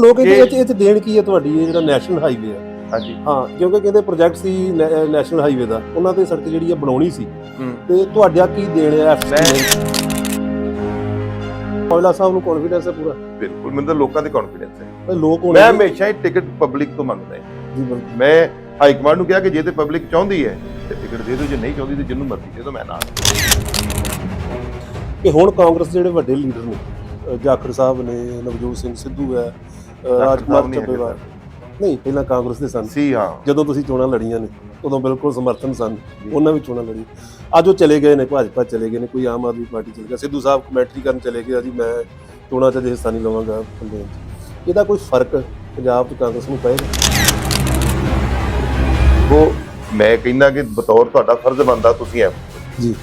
ਲੋਕ ਇਹਦੇ ਵਿੱਚ ਇਹ 'ਚ ਦੇਣ ਕੀ ਹੈ ਤੁਹਾਡੀ? ਇਹ ਜਿਹੜਾ ਨੈਸ਼ਨਲ ਹਾਈਵੇ ਆ। ਹਾਂਜੀ। ਹਾਂ ਕਿਉਂਕਿ ਕਹਿੰਦੇ ਪ੍ਰੋਜੈਕਟ ਸੀ ਨੈ- ਨੈਸ਼ਨਲ ਹਾਈਵੇ ਦਾ। ਉਹਨਾਂ ਤੇ ਸੜਕ ਜਿਹੜੀ ਆ ਬਣਾਉਣੀ ਸੀ। ਹੂੰ। ਤੇ ਤੁਹਾਡਾ ਕੀ ਦੇਣ ਹੈ ਮੈਂ ਕੋਇਲਾ ਸਾਹਿਬ ਨੂੰ ਕੌਨਫੀਡੈਂਸ ਹੈ ਪੂਰਾ? ਬਿਲਕੁਲ ਮੈਨੂੰ ਤਾਂ ਲੋਕਾਂ ਤੇ ਕੌਨਫੀਡੈਂਸ ਹੈ। ਲੋਕ ਹੁਣ ਮੈਂ ਹਮੇਸ਼ਾ ਹੀ ਟਿਕਟ ਪਬਲਿਕ ਤੋਂ ਮੰਗਦਾ ਹਾਂ। ਜੀ ਬਿਲਕੁਲ। ਮੈਂ ਹਾਈ ਕਮਾਂਡ ਨੂੰ ਕਿਹਾ ਕਿ ਜੇ ਤੇ ਪਬਲਿਕ ਚਾਹੁੰਦੀ ਹੈ ਤੇ ਟਿਕਟ ਦੇ ਦਿਓ। ਜੇ ਨਹੀਂ ਚਾਹੁੰਦੀ ਤੇ ਜਿੰਨੂੰ ਮਰਜ਼ੀ ਦੇ ਦਿਓ ਮੈਂ ਨਾਲ। ਕਿ ਹੁਣ ਕਾਂਗਰਸ ਦੇ ਜਿਹੜੇ ਵੱਡੇ ਲੀਡਰ ਨੇ ਅਹ ਜਾਖੜ ਸਾਹਿਬ ਨੇ ਨਵਜੋਤ ਸਿੰਘ ਸਿੱਧੂ ਹੈ ਰਾਜਕੁਮਾਰ ਨਹੀਂ ਹੈਗੇ ਚੱਬੇਵਾਲ ਨਹੀਂ ਪਹਿਲਾਂ ਕਾਂਗਰਸ ਦੇ ਸਨ। ਸੀ ਹਾਂ। ਜਦੋਂ ਤੁਸੀਂ ਚੋਣਾਂ ਲੜੀਆਂ ਨੇ ਉਦੋਂ ਬਿਲਕੁਲ ਸਮਰਥਨ ਸਨ। ਉਹਨਾਂ ਵੀ ਚੋਣਾਂ ਲੜੀ ਅੱਜ ਉਹ ਚਲੇ ਗਏ ਨੇ ਭਾਜਪਾ ਚਲੇ ਗਏ ਨੇ ਕੋਈ ਆਮ ਆਦਮੀ ਪਾਰਟੀ ਚਲੇ ਗਿਆ ਸਿੱਧੂ ਸਾਹਿਬ ਕਮੈਂਟਰੀ ਕਰਨ ਚਲੇ ਗਏ ਆ ਜੀ ਮੈਂ ਚੋਣਾਂ 'ਚ ਅਜੇ ਹਿੱਸਾ ਨਹੀਂ ਲਵਾਂਗਾ 'ਚ ਇਹਦਾ ਕੋਈ ਫ਼ਰਕ ਪੰਜਾਬ 'ਚ ਕਾਂਗਰਸ ਨੂੰ ਪਏਗਾ? ਉਹ ਮੈਂ ਕਹਿੰਦਾ ਕਿ ਬਤੌਰ ਤੁਹਾਡਾ ਫਰਜ਼ ਬਣਦਾ ਤੁਸੀਂ ਐ ਜੀ।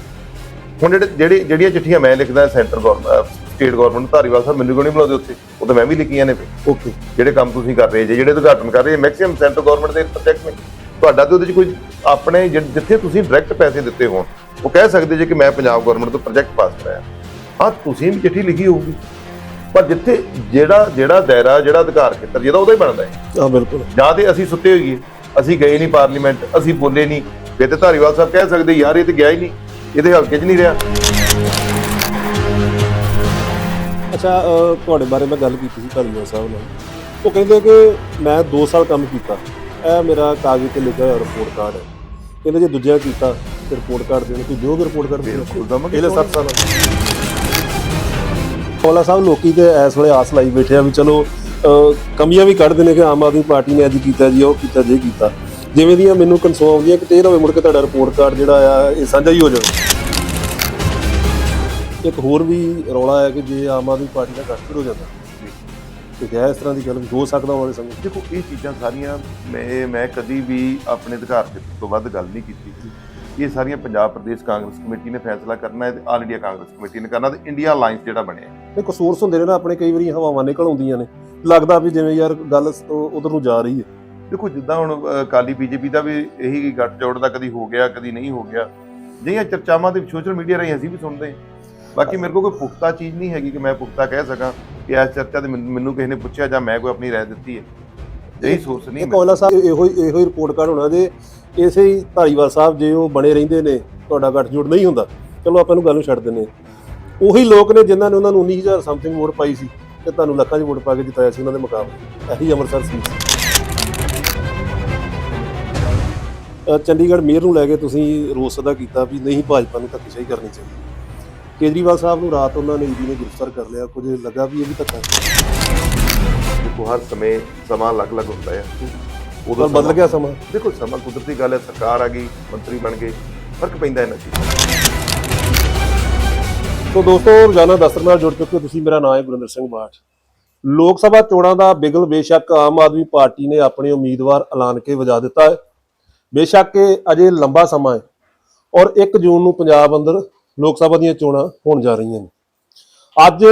ਹੁਣ ਜਿਹੜੇ ਜਿਹੜੀ ਜਿਹੜੀਆਂ ਚਿੱਠੀਆਂ ਮੈਂ ਲਿਖਦਾ centre government state government Dhariwal Sahib ਮੈਨੂੰ ਕਿਉਂ ਨਹੀਂ ਬੁਲਾਉਂਦੇ ਉੱਥੇ? ਉਹ ਤਾਂ ਮੈਂ ਵੀ ਲਿਖੀਆਂ ਨੇ ਫਿਰ। ਓਕੇ ਜਿਹੜੇ ਕੰਮ ਤੁਸੀਂ ਕਰ ਰਹੇ ਜੇ ਜਿਹੜੇ ਉਦਘਾਟਨ ਕਰ ਰਹੇ ਮੈਕਸਿਮਮ ਸੈਂਟਰ ਗਵਰਨਮੈਂਟ ਦੇ ਪ੍ਰੋਜੈਕਟ ਨੇ। ਤੁਹਾਡਾ ਤੇ ਉਹਦੇ ਚ ਕੋਈ ਆਪਣੇ ਜਿੱਥੇ ਤੁਸੀਂ ਡਾਇਰੈਕਟ ਪੈਸੇ ਦਿੱਤੇ ਹੋਣ ਉਹ ਕਹਿ ਸਕਦੇ ਜੇ ਕਿ ਮੈਂ ਪੰਜਾਬ ਗਵਰਨਮੈਂਟ ਤੋਂ ਪ੍ਰੋਜੈਕਟ ਪਾਸ ਕਰਾਇਆ। ਹਾਂ ਤੁਸੀਂ ਵੀ ਚਿੱਠੀ ਲਿਖੀ ਹੋਊਗੀ। ਪਰ ਜਿੱਥੇ ਜਿਹੜਾ ਜਿਹੜਾ ਦਾਇਰਾ ਜਿਹੜਾ ਅਧਿਕਾਰ ਖੇਤਰ ਜਿਹਦਾ ਉਹਦਾ ਹੀ ਬਣਦਾ ਹੈ। ਹਾਂ ਬਿਲਕੁਲ। ਜਾਂ ਤੇ ਅਸੀਂ ਸੁੱਤੇ ਹੋਈਏ ਅਸੀਂ ਗਏ ਨਹੀਂ ਪਾਰਲੀਮੈਂਟ ਅਸੀਂ ਬੋਲੇ ਨਹੀਂ। ਫਿਰ ਤੇ ਧਾਰੀਵਾਲ ਸਾਹਿਬ ਕਹਿ ਸਕਦੇ ਯਾਰ ਇਹ ਤੇ ਗਿਆ ਹੀ ਨਹੀਂ ਇਹਦੇ ਹਲਕੇ 'ਚ ਨਹੀਂ ਰਿਹਾ। ਅੱਛਾ ਅਹ ਤੁਹਾਡੇ ਬਾਰੇ ਮੈਂ ਗੱਲ ਕੀਤੀ ਸੀ ਧਾਲੀਵਾਲ ਸਾਹਿਬ ਨਾਲ। ਉਹ ਕਹਿੰਦੇ ਕਿ ਮੈਂ 2 ਸਾਲ ਕੰਮ ਕੀਤਾ। ਇਹ ਮੇਰਾ ਕਾਗਜ਼ ਤੇ ਲਿਖਿਆ ਹੋਇਆ ਰਿਪੋਰਟ ਕਾਰਡ ਹੈ। ਕਹਿੰਦੇ ਜੇ ਦੂਜਿਆਂ ਕੀਤਾ ਤੇ ਰਿਪੋਰਟ ਕਾਰਡ ਦੇਣ ਤੁਸੀਂ ਦਿਓਗੇ ਰਿਪੋਰਟ ਕਾਰਡ ਬਿਲਕੁਲ ਦਵਾਂਗੇ ਇਹਲੇ ਕਿਉਂ 7 ਸਾਲ ਕੋਲਾ ਸਾਹਿਬ ਲੋਕੀ ਤੇ ਇਸ ਵੇਲੇ ਆਸ ਲਾਈ ਬੈਠੇ ਆ ਵੀ ਚਲੋ ਅਹ, ਕਮੀਆਂ ਵੀ ਕੱਢਦੇ ਨੇ ਕਿ ਆਮ ਆਦਮੀ ਪਾਰਟੀ ਨੇ ਅੱਜ ਕੀਤਾ ਜੀ ਉਹ ਕੀਤਾ ਜੇ ਕੀਤਾ। ਜਿਵੇਂ ਦੀਆਂ ਮੈਨੂੰ ਕਨਸੋ ਆਉਂਦੀਆਂ ਕਿ ਤੇ ਹੋਵੇ ਮੁੜ ਕੇ ਤੁਹਾਡਾ ਰਿਪੋਰਟ ਕਾਰਡ ਜਿਹੜਾ ਆ ਇਹ ਸਾਂਝਾ ਹੀ ਹੋ ਜਾਵੇ। ਇੱਕ ਹੋਰ ਵੀ ਰੌਲਾ ਹੈ ਕਿ ਜੇ ਆਮ ਆਦਮੀ ਪਾਰਟੀ ਦਾ ਗਠਜੋੜ ਹੋ ਜਾਂਦਾ ਤੇ ਕਿਹਾ ਇਸ ਤਰ੍ਹਾਂ ਦੀ ਗੱਲ ਹੋ ਸਕਦਾ ਵਾਲੇ ਸਮੇਂ। ਦੇਖੋ ਇਹ ਚੀਜ਼ਾਂ ਸਾਰੀਆਂ ਮੈਂ ਮੈਂ ਕਦੀ ਵੀ ਆਪਣੇ ਅਧਿਕਾਰ ਤੋਂ ਵੱਧ ਗੱਲ ਨਹੀਂ ਕੀਤੀ। ਇਹ ਸਾਰੀਆਂ ਪੰਜਾਬ ਪ੍ਰਦੇਸ਼ ਕਾਂਗਰਸ ਕਮੇਟੀ ਨੇ ਫੈਸਲਾ ਕਰਨਾ ਹੈ ਤੇ ਆਲ ਇੰਡੀਆ ਕਾਂਗਰਸ ਕਮੇਟੀ ਨੇ ਕਰਨਾ ਤੇ ਇੰਡੀਆ ਅਲਾਈਅੰਸ ਜਿਹੜਾ ਬਣਿਆ ਹੈ। ਦੇਖੋ ਸੋਰਸ ਹੁੰਦੇ ਨੇ ਨਾ ਆਪਣੇ ਕਈ ਵਾਰੀ ਹਵਾਵਾਂ ਨਿਕਲ ਆਉਂਦੀਆਂ ਨੇ। ਲੱਗਦਾ ਵੀ ਜਿਵੇਂ ਯਾਰ ਗੱਲ ਉਧਰ ਨੂੰ ਜਾ ਰਹੀ ਹੈ। ਦੇਖੋ ਜਿੱਦਾਂ ਹੁਣ ਅ, ਅਕਾਲੀ ਬੀਜੇਪੀ ਦਾ ਵੀ ਇਹੀ ਗੱਠ ਜੋੜ ਦਾ ਕਦੀ ਹੋ ਗਿਆ ਕਦੀ ਨਹੀਂ ਹੋ ਗਿਆ। ਜਿਹੀਆਂ ਚਰਚਾਵਾਂ ਤੇ ਸੋਸ਼ਲ ਮੀਡੀਆ ਰਾਹੀਂ ਅਸੀਂ ਵੀ ਸੁਣਦੇ ਹਾਂ। ਬਾਕੀ ਮੇਰੇ ਕੋਲ ਕੋਈ ਪੁਖਤਾ ਚੀਜ਼ ਨਹੀਂ ਹੈਗੀ ਕਿ ਮੈਂ ਪੁਖਤਾ ਕਹਿ ਸਕਾਂ ਕਿ ਇਸ ਚਰਚਾ ਤੇ ਮੈਨੂੰ ਕਿਸੇ ਨੇ ਪੁੱਛਿਆ ਜਾਂ ਮੈਂ ਕੋਈ ਆਪਣੀ ਰਾਏ ਦਿੱਤੀ ਹੈ। ਇਹੀ ਸੋਰਸ ਨਹੀਂ ਇਹ ਕੋਇਲਾ ਸਾਹਿਬ ਇਹੋ ਹੀ ਇਹੋ ਹੀ ਰਿਪੋਰਟ ਕਾਰਡ ਹੋਣਾ ਜੇ ਇਸੇ ਹੀ ਧਾਰੀਵਾਲ ਸਾਹਿਬ ਜੇ ਉਹ ਬਣੇ ਰਹਿੰਦੇ ਨੇ ਤੁਹਾਡਾ ਗੱਠਜੋੜ ਨਹੀਂ ਹੁੰਦਾ। ਚਲੋ ਆਪਾਂ ਨੂੰ ਗੱਲ ਨੂੰ ਛੱਡ ਦਿੰਦੇ ਹਾਂ। ਉਹੀ ਲੋਕ ਨੇ ਜਿਨ੍ਹਾਂ ਨੇ ਉਹਨਾਂ ਨੂੰ 19000 ਸਮਥਿੰਗ ਵੋਟ ਪਾਈ ਸੀ ਤੇ ਤੁਹਾਨੂੰ ਲੱਖਾਂ ਦੀ ਵੋਟ ਪਾ ਕੇ ਜਿਤਾਇਆ ਸੀ ਉਹਨਾਂ ਦੇ ਮੁਕਾਬਲੇ। ਇਹੀ ਅੰਮ੍ਰਿਤਸਰ ਸੀ। ਚੰਡੀਗੜ੍ਹ ਮੇਅਰ ਨੂੰ ਲੈ ਕੇ ਤੁਸੀਂ ਰੋਸ ਅਦਾ ਕੀਤਾ ਵੀ ਨਹੀਂ ਭਾਜਪਾ ਨੂੰ ਧੱਕੇਸ਼ਾਹੀ ਕਰਨੀ ਚਾਹੀਦੀ। ਕੇਜਰੀਵਾਲ ਸਾਹਿਬ ਨੂੰ ਰਾਤ ਉਹਨਾਂ ਨੇ ਈਡੀ ਨੇ ਗ੍ਰਿਫਤਾਰ ਕਰ ਲਿਆ ਕੁਝ ਲੱਗਾ ਵੀ ਇਹ ਵੀ ਧੱਕਾ। ਦੇਖੋ ਹਰ ਸਮੇਂ ਸਮਾਂ ਅਲੱਗ-ਅਲੱਗ ਹੁੰਦਾ ਹੈ। ਪਰ ਬਦਲ ਗਿਆ ਸਮਾਂ। ਦੇਖੋ ਸਮਾਂ ਕੁਦਰਤੀ ਗੱਲ ਹੈ ਸਰਕਾਰ ਆ ਗਈ ਮੰਤਰੀ ਬਣ ਗਏ ਫ਼ਰਕ ਪੈਂਦਾ ਇਹਨਾਂ ਚੀਜ਼ਾਂ ਸੋ ਦੋਸਤੋ ਰੋਜ਼ਾਨਾ ਦਸਤਰ ਨਾਲ ਜੁੜ ਚੁੱਕੇ ਤੁਸੀਂ ਮੇਰਾ ਨਾਮ ਹੈ ਗੁਰਿੰਦਰ ਸਿੰਘ ਬਾਠ ਲੋਕ ਸਭਾ ਚੋਣਾਂ ਦਾ ਬਿਗਲ ਬੇਸ਼ੱਕ ਆਮ ਆਦਮੀ ਪਾਰਟੀ ਨੇ ਆਪਣੇ ਉਮੀਦਵਾਰ ਐਲਾਨ ਕੇ ਵਜਾ ਦਿੱਤਾ ਹੈ। ਬੇਸ਼ੱਕ ਇਹ ਅਜੇ ਲੰਬਾ ਸਮਾਂ ਹੈ ਔਰ 1 ਜੂਨ ਨੂੰ ਪੰਜਾਬ ਅੰਦਰ ਲੋਕ ਸਭਾ ਦੀਆਂ ਚੋਣਾਂ ਹੋਣ ਜਾ ਰਹੀਆਂ ਨੇ। ਅੱਜ